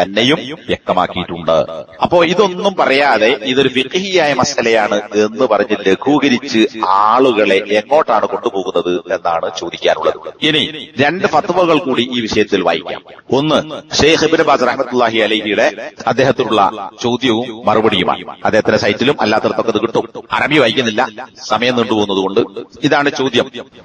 തന്നെയും വ്യക്തമാക്കിയിട്ടുണ്ട്. അപ്പോ ഇതൊന്നും പറയാതെ ഇതൊരു ഫിഖഹിയായ മസലയാണ് എന്ന് പറഞ്ഞ് ലഘൂകരിച്ച് ആളുകളെ എങ്ങോട്ടാണ് കൊണ്ടുപോകുന്നത് എന്നാണ് ചോദിക്കാനുള്ളത്. ഇനി രണ്ട് ഫത്വകൾ കൂടി ഈ വിഷയത്തിൽ വായിക്കാം. ഒന്ന് ഷെയ്ഖ് ഇബിൻ ബാസ് റഹ്മത്തുല്ലാഹി അലഹിയുടെ അദ്ദേഹത്തിനുള്ള ചോദ്യവും മറുപടിയുമാണ്. അദ്ദേഹത്തിന്റെ സൈറ്റിലും അല്ലാത്തടത്തൊക്കെ കിട്ടും. അറബി വായിക്കുന്നില്ല. സമയം നീണ്ടുപോകുന്നതുകൊണ്ട് ഇതാണ് ചോദ്യം.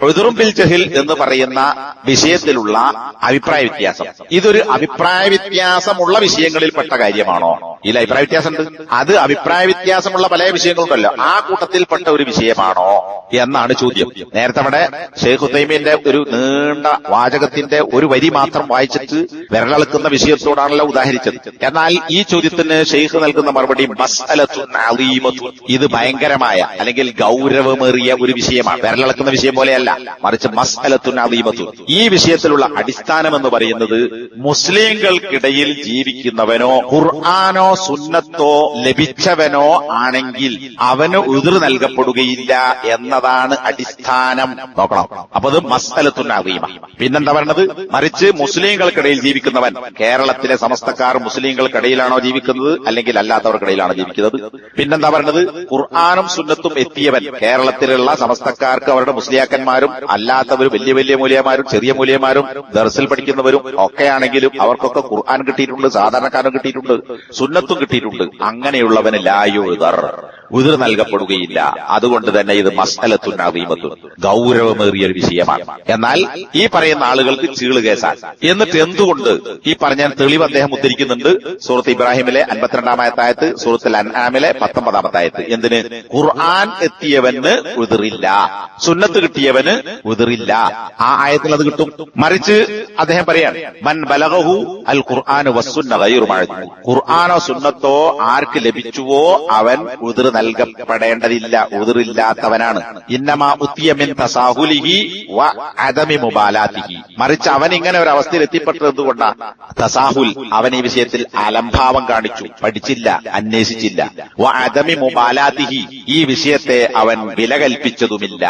ഉദുറും ബിൽ ജഹിൽ എന്ന് പറയുന്ന വിഷയത്തിലുള്ള അഭിപ്രായ വ്യത്യാസം. ഇതൊരു അഭിപ്രായ വ്യത്യാസമുള്ള വിഷയങ്ങളിൽപ്പെട്ട കാര്യമാണോ? ഇതിൽ അഭിപ്രായ വ്യത്യാസമുണ്ട്. അത് അഭിപ്രായ വ്യത്യാസമുള്ള പല വിഷയങ്ങളുണ്ടല്ലോ. ആ കൂട്ടത്തിൽപ്പെട്ട ഒരു വിഷയമാണോ എന്നാണ് ചോദ്യം. നേരത്തെ അവിടെ ഷെയ്ഖ് ഹുസൈമിന്റെ ഒരു നീണ്ട വാചകത്തിന്റെ ഒരു വരി മാത്രം വായിച്ചിട്ട് വിരലളക്കുന്ന വിഷയത്തോടാണല്ലോ ഉദാഹരിച്ചത്. എന്നാൽ ഈ ചോദ്യത്തിന് ഷെയ്ഖ് നൽകുന്ന മറുപടി ഇത് ഭയങ്കരമായ അല്ലെങ്കിൽ ഗൗരവമേറിയ ഒരു വിഷയമാണ്. വിരളക്കുന്ന വിഷയം പോലെയല്ല മറിച്ച് മസ്അലത്തുൻ ഈ വിഷയത്തിലുള്ള അടിസ്ഥാനം എന്ന് പറയുന്നത് മുസ്ലിങ്ങൾക്കിടയിൽ ജീവിക്കുന്നവനോ ഖുർആാനോ സുന്നത്തോ ലഭിച്ചവനോ ആണെങ്കിൽ അവന് ഉതിർ നൽകപ്പെടുകയില്ല എന്നതാണ് അടിസ്ഥാനം. നോക്കണം. അപ്പൊ അത് മസ്അലത്തുൻ പിന്നെന്താ പറയണത്? മറിച്ച് മുസ്ലിങ്ങൾക്കിടയിൽ ജീവിക്കുന്നവൻ കേരളത്തിലെ സമസ്തക്കാർ മുസ്ലിങ്ങൾക്കിടയിലാണോ ജീവിക്കുന്നത്? അല്ലെങ്കിൽ അല്ലാത്തവർക്കിടയിലാണോ ജീവിക്കുന്നത്? പിന്നെന്താ പറയുന്നത് ഖുർആാനും സുന്നത്തും എത്തിയവൻ കേരളത്തിലുള്ള സമസ്തക്കാർക്ക് അവരുടെ മുസ്ലിയാക്കന്മാരും അല്ലാത്തവരും വലിയ വലിയ മൂല്യമാരും ചെറിയ മൂല്യമാരും ദർസിൽ പഠിക്കുന്നവരും ഒക്കെയാണെങ്കിലും അവർക്കൊക്കെ ഖുർആൻ കിട്ടിയിട്ടുണ്ട് സാധാരണക്കാരും കിട്ടിയിട്ടുണ്ട് സുന്നത്തും കിട്ടിയിട്ടുണ്ട്. അങ്ങനെയുള്ളവന് ലായോ ഉദർ ഉതിർ നൽകപ്പെടുകയില്ല. അതുകൊണ്ട് തന്നെ ഇത് മസ്അലത്തുൻ അദീമത്തുൻ ഗൗരവമേറിയ ഒരു വിഷയമാണ്. എന്നാൽ ഈ പറയുന്ന ആളുകൾക്ക് ചീൾ കേസാണ് എന്നിട്ട് എന്തുകൊണ്ട് ഈ പറഞ്ഞ തെളിവ് അദ്ദേഹം ഉദ്ധരിക്കുന്നുണ്ട്? സൂറത്ത് ഇബ്രാഹിമിലെ അൻപത്തിരണ്ടാമത്തായത്ത് സൂറത്തിൽ അൻആമിലെ പത്തൊമ്പതാമത്തായത്ത്. എന്തിന്? ഖുർആൻ എത്തിയവന് ഉതിറില്ല. സുന്നത്ത് കിട്ടിയവന് ഉതിറില്ല. ആ ആയത്തിൽ അത് കിട്ടും. മറിച്ച് അദ്ദേഹം പറയാണ് മൻ ബലഹു അൽ ഖുർആൻ വസ്സുന്ന ഗൈറു ഖുർആാനോ ഖുർആനോ സുന്നത്തോ ആർക്ക് ലഭിച്ചുവോ അവൻ ഉതിർ നൽകപ്പെടേണ്ടതില്ല. ഉതിറില്ലാത്തവനാണ്. ഇന്നമാ ഉത്തിയമിൻ തസാഹുലിഹി വ അദമി മുബാലാത്തിഹി. മറിച്ച് അവൻ ഇങ്ങനെ ഒരു അവസ്ഥയിൽ എത്തിപ്പെട്ടത് എന്തുകൊണ്ടാ? തസാഹുൽ അവൻ ഈ വിഷയത്തിൽ അലംഭാവം കാണിച്ചു. പഠിച്ചില്ല അന്വേഷിച്ചില്ല. വ അദമി മുബാലാത്തിഹി ഈ വിഷയത്തെ അവൻ വില കൽപ്പിച്ചതുമില്ല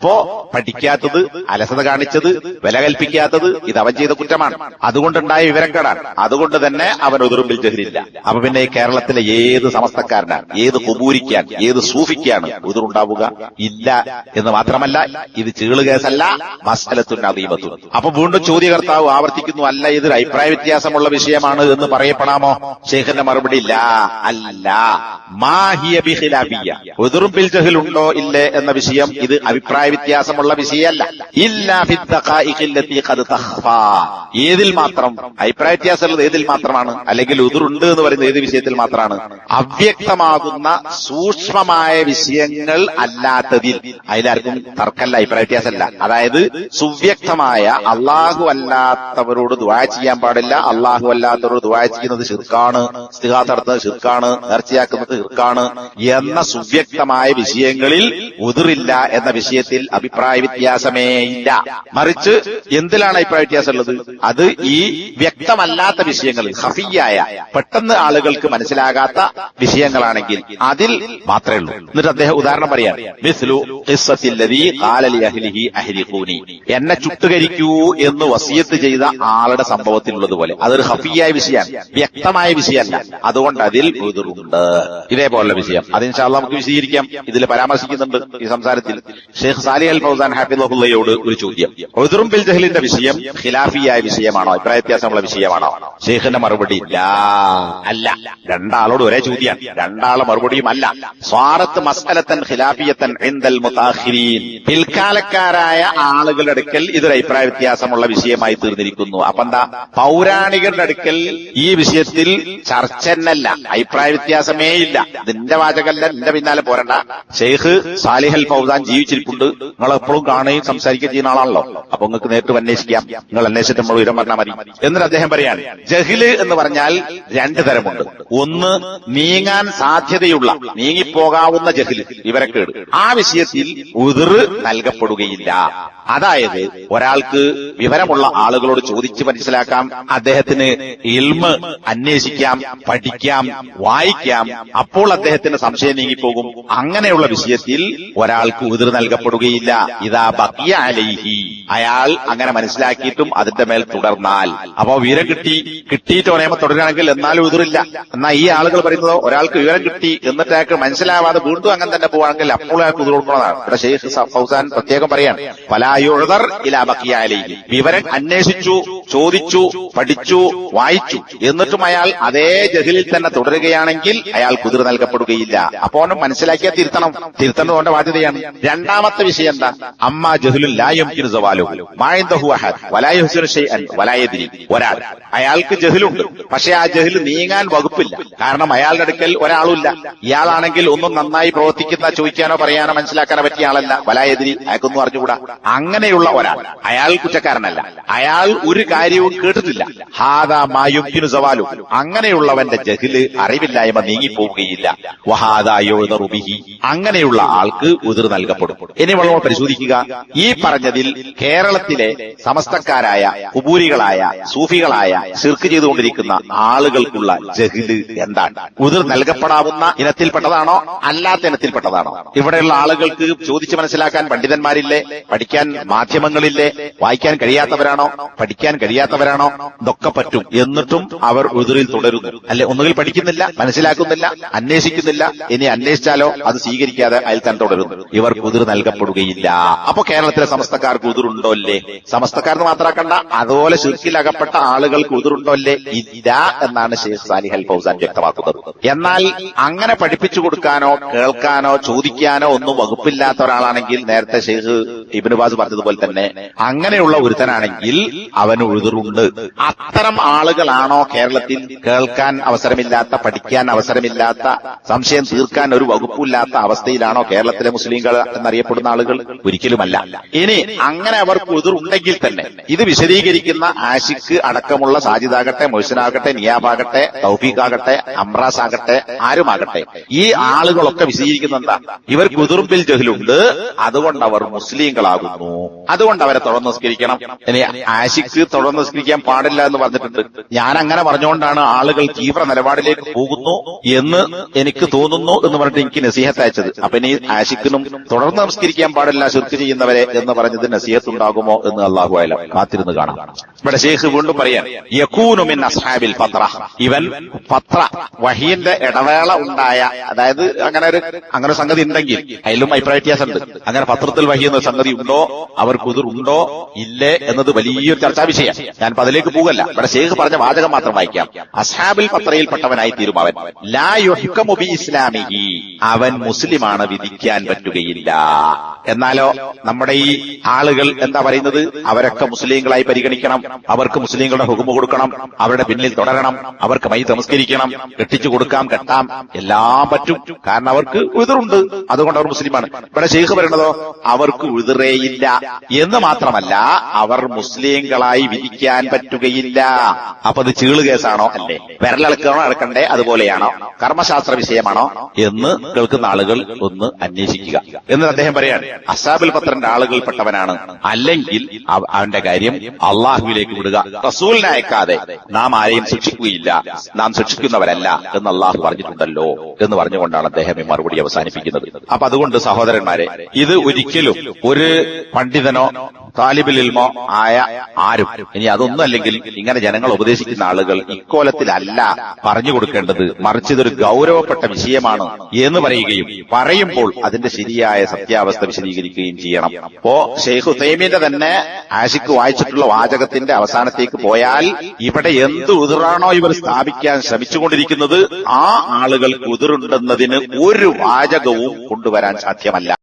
അപ്പോ പഠിക്കാത്തത് അലസത കാണിച്ചത് വില കൽപ്പിക്കാത്തത് ഇത് അവൻ ചെയ്ത കുറ്റമാണ്. അതുകൊണ്ടുണ്ടായ വിവരക്കേടാണ്. അതുകൊണ്ട് തന്നെ അവൻ ഉതിർമ്പിൽ ജഹരില്ല അപ്പൊ പിന്നെ ഈ കേരളത്തിലെ ഏത് സമസ്തക്കാരനാണ് ഏത് കുബൂരിക്കാൻ ഏത് സൂഫിക്കാണ് ഉതിറുണ്ടാവുക ഇല്ല എന്ന് മാത്രമല്ല ഇത് ചീൾ കേസല്ല മസ്അലത്തുൻ അദീമത്തുൻ. അപ്പൊ വീണ്ടും ചോദ്യകർത്താവ് ആവർത്തിക്കുന്നു അല്ല ഇതൊരു അഭിപ്രായ വ്യത്യാസമുള്ള വിഷയമാണ് എന്ന് പറയപ്പെടാമോ? ഷെയ്ഖിന്റെ മറുപടി ഇല്ല. അല്ല. മാഹിയ ബിൽ ജഹൽ ഉണ്ടോ ഇല്ലേ എന്ന വിഷയം ഇത് അഭിപ്രായ വ്യത്യാസമുള്ള വിഷയമല്ല. ഏതിൽ മാത്രം? അഭിപ്രായ വ്യത്യാസമുള്ളത് ഏതിൽ മാത്രമാണ്? അല്ലെങ്കിൽ ഉതിറുണ്ട് എന്ന് പറയുന്ന ഏത് വിഷയത്തിൽ മാത്രമാണ്? അവ്യക്തമാകുന്ന സൂക്ഷ്മമായ വിഷയങ്ങൾ അല്ലാത്തതിൽ. അതിലാർക്കും തർക്കല്ല അഭിപ്രായ വ്യത്യാസമല്ല. അതായത് സുവ്യക്തമായ അള്ളാഹു അല്ലാത്തവരോട് ദ്വാ ചെയ്യാൻ പാടില്ല. അള്ളാഹു അല്ലാത്തവരോട് ദ്വാ ചെയ്യുന്നത് ശിർക്കാണ്. സ്ഥിഹാ നടത്തുന്നത് ശിർക്കാണ്. നേർച്ചയാക്കുന്നത് ശിർക്കാണ്. എന്ന സുവ്യക്തമായ വിഷയങ്ങളിൽ ഉതിറില്ല എന്ന വിഷയത്തിൽ അഭിപ്രായ വ്യത്യാസമേ ഇല്ല. മറിച്ച് എന്തിലാണ് അഭിപ്രായ വ്യത്യാസം ഉള്ളത് അത് ഈ വ്യക്തമല്ലാത്ത വിഷയങ്ങൾ ഹഫിയായ പെട്ടെന്ന് ആളുകൾക്ക് മനസ്സിലാകാത്ത വിഷയങ്ങളാണെങ്കിൽ അതിൽ മാത്രമേ ഉള്ളൂ. എന്നിട്ട് അദ്ദേഹം ഉദാഹരണം പറയാം മിസ്ലു എന്നെ ചുട്ടുകരിക്കൂ എന്ന് വസിയത്ത് ചെയ്ത ആളുടെ സംഭവത്തിലുള്ളതുപോലെ അതൊരു ഹഫിയായ വിഷയമാണ്. വ്യക്തമായ വിഷയമല്ല. അതുകൊണ്ട് അതിൽ ഉതിറുണ്ട് ഇതേപോലുള്ള വിഷയം. അത് നമുക്ക് വിശദീകരിക്കാം. ഇതിൽ പരാമർശിക്കുന്നുണ്ട് ഈ സംസാരത്തിൽ. ഷെയ്ഖ് സാലി അൽ ഫൗസാൻ ഹാഫിദുള്ളയോട് ഒരു ചോദ്യം. ഒതുറും ബിൽ ജഹലിന്റെ വിഷയം ഖിലാഫിയായ വിഷയമാണോ? അഭിപ്രായ വ്യത്യാസമുള്ള വിഷയമാണോ? ഷെയ്ഖിന്റെ മറുപടി അല്ല. രണ്ടാളോട് ഒരേ ചോദ്യമാണ് രണ്ടാളെ മറുപടിയും അല്ല. സ്വാറത്ത് മസ്അലത്തൻ ഖിലാഫിയത്തൻ എന്തൽ മുതാഹിരീൻ പിൽക്കാലക്കാരായ ആളുകളുടെ അടുക്കൽ ഇതൊരു അഭിപ്രായ വ്യത്യാസമുള്ള വിഷയമായി തീർന്നിരിക്കുന്നു. അപ്പൊ എന്താ? പൗരാണികരുടെ അടുക്കൽ ഈ വിഷയത്തിൽ ചർച്ച തന്നെയല്ല. അഭിപ്രായ വ്യത്യാസമേ ഇല്ല നിന്റെ വാചകല്ല നിന്റെ പിന്നാലെ പോരണ്ട. ഷെയ്ഖ് സാലിഹൽ ഫൗസാൻ ജീവിച്ചിരിപ്പുണ്ട്. നിങ്ങൾ എപ്പോഴും കാണുകയും സംസാരിക്കുകയും ചെയ്യുന്ന ആളാണല്ലോ. അപ്പൊ നിങ്ങൾക്ക് നേരിട്ട് അന്വേഷിക്കാം. നിങ്ങൾ അന്വേഷിച്ചിട്ട് നമ്മൾ വിവരം പറഞ്ഞാൽ മതി. എന്നിട്ട് അദ്ദേഹം പറയാൻ ജഹിൽ എന്ന് പറഞ്ഞാൽ രണ്ട് തരമുണ്ട്. ഒന്ന് നീങ്ങാൻ സാധ്യതയുള്ള നീങ്ങിപ്പോകാവുന്ന ജഹിൽ കേട് ആ വിഷയത്തിൽ ഉതിർ നൽകപ്പെടുകയില്ല. അതായത് ഒരാൾക്ക് വിവരമുള്ള ആളുകളോട് ചോദിച്ച് മനസ്സിലാക്കാം അദ്ദേഹത്തിന് ഇൽമ് അന്വേഷിക്കാം പഠിക്കാം വായിക്കാം അപ്പോൾ അദ്ദേഹത്തിന് സംശയം നീങ്ങിപ്പോകും. അങ്ങനെയുള്ള വിഷയത്തിൽ ഒരാൾക്ക് ഉതിർ നൽകപ്പെടുകയില്ല. ഇതാ ബക്കിയ അലൈഹി. അയാൾ അങ്ങനെ മനസ്സിലാക്കിയിട്ടും അതിന്റെ മേൽ തുടർന്നാൽ. അപ്പോ വിവരം കിട്ടി. കിട്ടിയിട്ട് ഒരേമ തുടരുകയാണെങ്കിൽ എന്നാലും ഉതിരില്ല എന്നാൽ ഈ ആളുകൾ പറയുന്നത് ഒരാൾക്ക് വിവരം കിട്ടി എന്നിട്ട് അയാൾക്ക് മനസ്സിലാവാതെ വീണ്ടും അങ്ങനെ തന്നെ പോവാണെങ്കിൽ അപ്പോൾ അയാൾക്ക് ഉതിർ കൊടുക്കുന്നതാണ്. ഇവിടെ ഷെയ്ഖ് ഫൗസാൻ പ്രത്യേകം പറയാണ്. പലായുഴർ ഇലാ ബക്കിയ അലൈഹി. വിവരം അന്വേഷിച്ചു ചോദിച്ചു പഠിച്ചു വായിച്ചു. എന്നിട്ടും അയാൾ അതേ ജഹിലിൽ തന്നെ തുടരുകയാണെങ്കിൽ അയാൾ കുതിർ നൽകപ്പെടുകയില്ല. അപ്പോൾ മനസ്സിലാക്കിയാൽ തിരുത്തണം. തിരുത്തേണ്ടത് അവന്റെ ബാധ്യതയാണ്. രണ്ടാമത്തെ വിഷയം എന്താ? അമ്മ ജഹുലുൽ ലായുംകിന് സവാലു. ഒരാൾ. അയാൾക്ക് ജഹിലുണ്ട്. പക്ഷെ ആ ജഹിൽ നീങ്ങാൻ വകുപ്പില്ല. കാരണം അയാളുടെ അടുക്കൽ ഒരാളുമില്ല. ഇയാളാണെങ്കിൽ ഒന്നും നന്നായി പ്രവർത്തിക്കുന്ന ചോദിക്കാനോ പറയാനോ മനസ്സിലാക്കാനോ പറ്റിയ ആളല്ല. വലായതിരി അയാൾക്കൊന്നും അറിഞ്ഞുകൂടാ. അങ്ങനെയുള്ള ഒരാൾ. അയാൾ കുറ്റക്കാരനല്ല. അയാൾ ഒരു കാര്യവും കേട്ടിട്ടില്ല. ഹാദാ മായുക്കിനു സവാലു. അങ്ങനെയുള്ളവന്റെ ജഹിൽ അറിവില്ലായ്മ നീങ്ങിപ്പോവുകയില്ല. വഹാദായോബിഹി അങ്ങനെയുള്ള ആൾക്ക് ഉതിർ നൽകപ്പെടും. ഇനി നമ്മൾ പരിശോധിക്കുക. ഈ പറഞ്ഞതിൽ കേരളത്തിലെ സമസ്തക്കാരായ കുബൂരികളായ സൂഫികളായ ശിർക്ക് ചെയ്തുകൊണ്ടിരിക്കുന്ന ആളുകൾക്കുള്ള ജഹിൽ എന്താണ്? ഉതിർ നൽകപ്പെടാവുന്ന ഇനത്തിൽപ്പെട്ടതാണോ? അല്ലാത്ത ഇനത്തിൽപ്പെട്ടതാണോ? ഇവിടെയുള്ള ആളുകൾക്ക് ചോദിച്ചു മനസ്സിലാക്കാൻ പണ്ഡിതന്മാരില്ലേ? പഠിക്കാൻ മാധ്യമങ്ങളില്ലേ വായിക്കാൻ കഴിയാത്തവരാണോ? പഠിക്കാൻ കഴിയാത്തവരാണോ? ഇതൊക്കെ പറ്റും. എന്നിട്ടും അവർ ഉതിറിൽ തുടരുന്നു. അല്ലെ ഒന്നുകിൽ പഠിക്കുന്നില്ല മനസ്സിലാക്കുന്നില്ല അന്വേഷിക്കുന്നില്ല ഇനി അന്വേഷിച്ചാലോ അത് സ്വീകരിക്കാതെ അയാൾ തന്നെ തുടരുന്നു. ഇവർ ഉതിർ നൽകപ്പെടുകയില്ല. അപ്പൊ കേരളത്തിലെ സമസ്തക്കാർക്ക് ഉതിരുണ്ടോ അല്ലേ സമസ്തക്കാർക്ക് മാത്രമാക്കണ്ട അതുപോലെ ശുക്കിലകപ്പെട്ട ആളുകൾക്ക് ഉതിരുണ്ടോ അല്ലേ ഇല്ല എന്നാണ് ഷെയ്ഖ് സാലിഹൽ അൽ ഫൗസാൻ വ്യക്തമാക്കുന്നത്. എന്നാൽ അങ്ങനെ പഠിപ്പിച്ചു കൊടുക്കാനോ കേൾക്കാനോ ചോദിക്കാനോ ഒന്നും വകുപ്പില്ലാത്ത ഒരാളാണെങ്കിൽ നേരത്തെ ഷെയ്ഖ് ഇബിന് ബാസ് പറഞ്ഞതുപോലെ തന്നെ അങ്ങനെയുള്ള ഒരുത്തനാണെങ്കിൽ അവന് ഉഴുതുറുണ്ട് അത്തരം ആളുകളാണോ കേരളത്തിൽ കേൾക്കാൻ അവസരമില്ലാത്ത പഠിക്കാൻ അവസരമില്ലാത്ത സംശയം തീർക്കാൻ ഒരു വകുപ്പില്ലാത്ത അവസ്ഥയിലാണോ കേരളത്തിലെ മുസ്ലിംകൾ എന്നറിയപ്പെടുന്ന ആളുകൾ? ഒരിക്കലുമല്ല. ഇനി അങ്ങനെ അവർക്ക് ഉതിറുണ്ടെങ്കിൽ തന്നെ ഇത് വിശദീകരിക്കുന്ന ആശിക്ക് അടക്കമുള്ള സാജിദാകട്ടെ മൊയ്സനാകട്ടെ നിയാബാകട്ടെ തൗഫീഖാകട്ടെ അമ്രാസ് ആകട്ടെ ആരുമാകട്ടെ. ഈ ആളുകളൊക്കെ വിശദീകരിക്കുന്ന എന്താ? ഇവർക്ക് ഉതിർമ്പിൽ ജഹലുണ്ട്. അതുകൊണ്ട് അവർ മുസ്ലിങ്ങളാകുന്നു അതുകൊണ്ട് അവരെ തുടർന്ന് നിസ്കരിക്കണം. ഇനി ആശിക്ക് തുടർന്ന് നിസ്കരിക്കാൻ പാടില്ല എന്ന് പറഞ്ഞിട്ടുണ്ട്. ഞാൻ അങ്ങനെ പറഞ്ഞുകൊണ്ടാണ് ആളുകൾ തീവ്ര നിലപാടിലേക്ക് പോകുന്നു എന്ന് എനിക്ക് തോന്നുന്നു എന്ന് പറഞ്ഞിട്ട് എനിക്ക് നസീഹത്ത് അയച്ചത്. അപ്പൊ ഇനി ആശിക്കിനും തുടർന്ന് നമസ്കരിക്കാൻ പാടില്ല ശുർക്ക് ചെയ്യുന്നവരെ എന്ന് പറഞ്ഞത് നസീഹത്ത് ഉണ്ടാകുമോ എന്ന് അള്ളാഹു അല്ല കാത്തിരുന്ന് കാണാം. ഇവിടെ ഷെയ്ഖ് വീണ്ടും പറയാൻ യക്കൂനുമിൻ അസ്ഹാബിൽ പത്ര ഇവൻ പത്ര വഹീന്റെ ഇടവേള ഉണ്ടായ അതായത് അങ്ങനെ ഒരു അങ്ങനെ സംഗതി ഉണ്ടെങ്കിൽ അതിലും അഭിപ്രായ വ്യത്യാസമുണ്ട്. അങ്ങനെ പത്രത്തിൽ വഹി എന്ന സംഗതി ഉണ്ടോ? അവർക്ക് കുതിർണ്ടോ ഇല്ലേ എന്നത് വലിയൊരു ചർച്ചാ വിഷയം ഞാൻ അതിലേക്ക് പോകല്ല. ഇവിടെ ഷെയ്ഖ് പറഞ്ഞ വാചകം മാത്രം വായിക്കാം. അസാബിൽ പത്രയിൽപ്പെട്ടവനായി തീരുമാവൻ ലാ ബി ഇസ്ലാമിഹി. അവൻ മുസ്ലിമാണ് വിധിക്കാൻ പറ്റുകയില്ല. എന്നാലോ നമ്മുടെ ഈ ആളുകൾ എന്താ പറയുന്നത്? അവരൊക്കെ മുസ്ലിങ്ങളായി പരിഗണിക്കണം. അവർക്ക് മുസ്ലിങ്ങളുടെ ഹുകുമ കൊടുക്കണം. അവരുടെ പിന്നിൽ തുടരണം. അവർക്ക് മൈ നമസ്കരിക്കണം കെട്ടിച്ചു കൊടുക്കാം കെട്ടാം. എല്ലാം പറ്റും. കാരണം അവർക്ക് ഉതിറുണ്ട്. അതുകൊണ്ട് അവർ മുസ്ലിമാണ്. ഇവിടെ ഷെയ്ഖ് പറയണതോ? അവർക്ക് ഉതിറേയില്ല എന്ന് മാത്രമല്ല അവർ മുസ്ലിങ്ങളായി വിധിക്കാൻ പറ്റുകയില്ല. അപ്പൊ അത് ചീൾ കേസാണോ? അല്ലേ. വിരലളക്കണോ അളക്കണ്ടേ അതുപോലെയാണോ. കർമ്മശാസ്ത്ര വിഷയമാണോ? എന്ന് കേൾക്കുന്ന ആളുകൾ ഒന്ന് അന്വേഷിക്കുക. എന്നിട്ട് അദ്ദേഹം പറയാണ് അസാബുൽ പത്രന്റെ ആളുകൾപ്പെട്ടവനാണ്. അല്ലെങ്കിൽ അവന്റെ കാര്യം അള്ളാഹുവിലേക്ക് വിടുക. റസൂലിനെ അയക്കാതെ നാം ആരെയും ശിക്ഷിക്കുകയില്ല. നാം ശിക്ഷിക്കുന്നവരല്ല എന്ന് അള്ളാഹു പറഞ്ഞിട്ടുണ്ടല്ലോ എന്ന് പറഞ്ഞുകൊണ്ടാണ് അദ്ദേഹം ഈ മറുപടി അവസാനിപ്പിക്കുന്നത്. അപ്പൊ അതുകൊണ്ട് സഹോദരന്മാരെ ഇത് ഒരിക്കലും ഒരു പണ്ഡിതനോ താലിബിലിൽമോ ആയ ആരും. ഇനി അതൊന്നും അല്ലെങ്കിൽ ഇങ്ങനെ ജനങ്ങൾ ഉപദേശിക്കുന്ന ആളുകൾ ഇക്കോലത്തിലല്ല പറഞ്ഞു കൊടുക്കേണ്ടത്. മറിച്ച് ഇതൊരു ഗൗരവപ്പെട്ട വിഷയമാണ് എന്ന് പറയുകയും പറയുമ്പോൾ അതിന്റെ ശരിയായ സത്യാവസ്ഥ വിശദീകരിക്കുകയും ചെയ്യണം. അപ്പോ ഷെയ്ഖ് ഹുസൈമിന്റെ തന്നെ ആഷിഖ് വായിച്ചിട്ടുള്ള വാചകത്തിന്റെ അവസാനത്തേക്ക് പോയാൽ ഇവിടെ എന്ത് ഉതിറാണോ ഇവർ സ്ഥാപിക്കാൻ ശ്രമിച്ചുകൊണ്ടിരിക്കുന്നത് ആ ആളുകൾക്ക് ഉതിറുണ്ടെന്നതിന് ഒരു വാചകവും കൊണ്ടുവരാൻ സാധ്യമല്ല.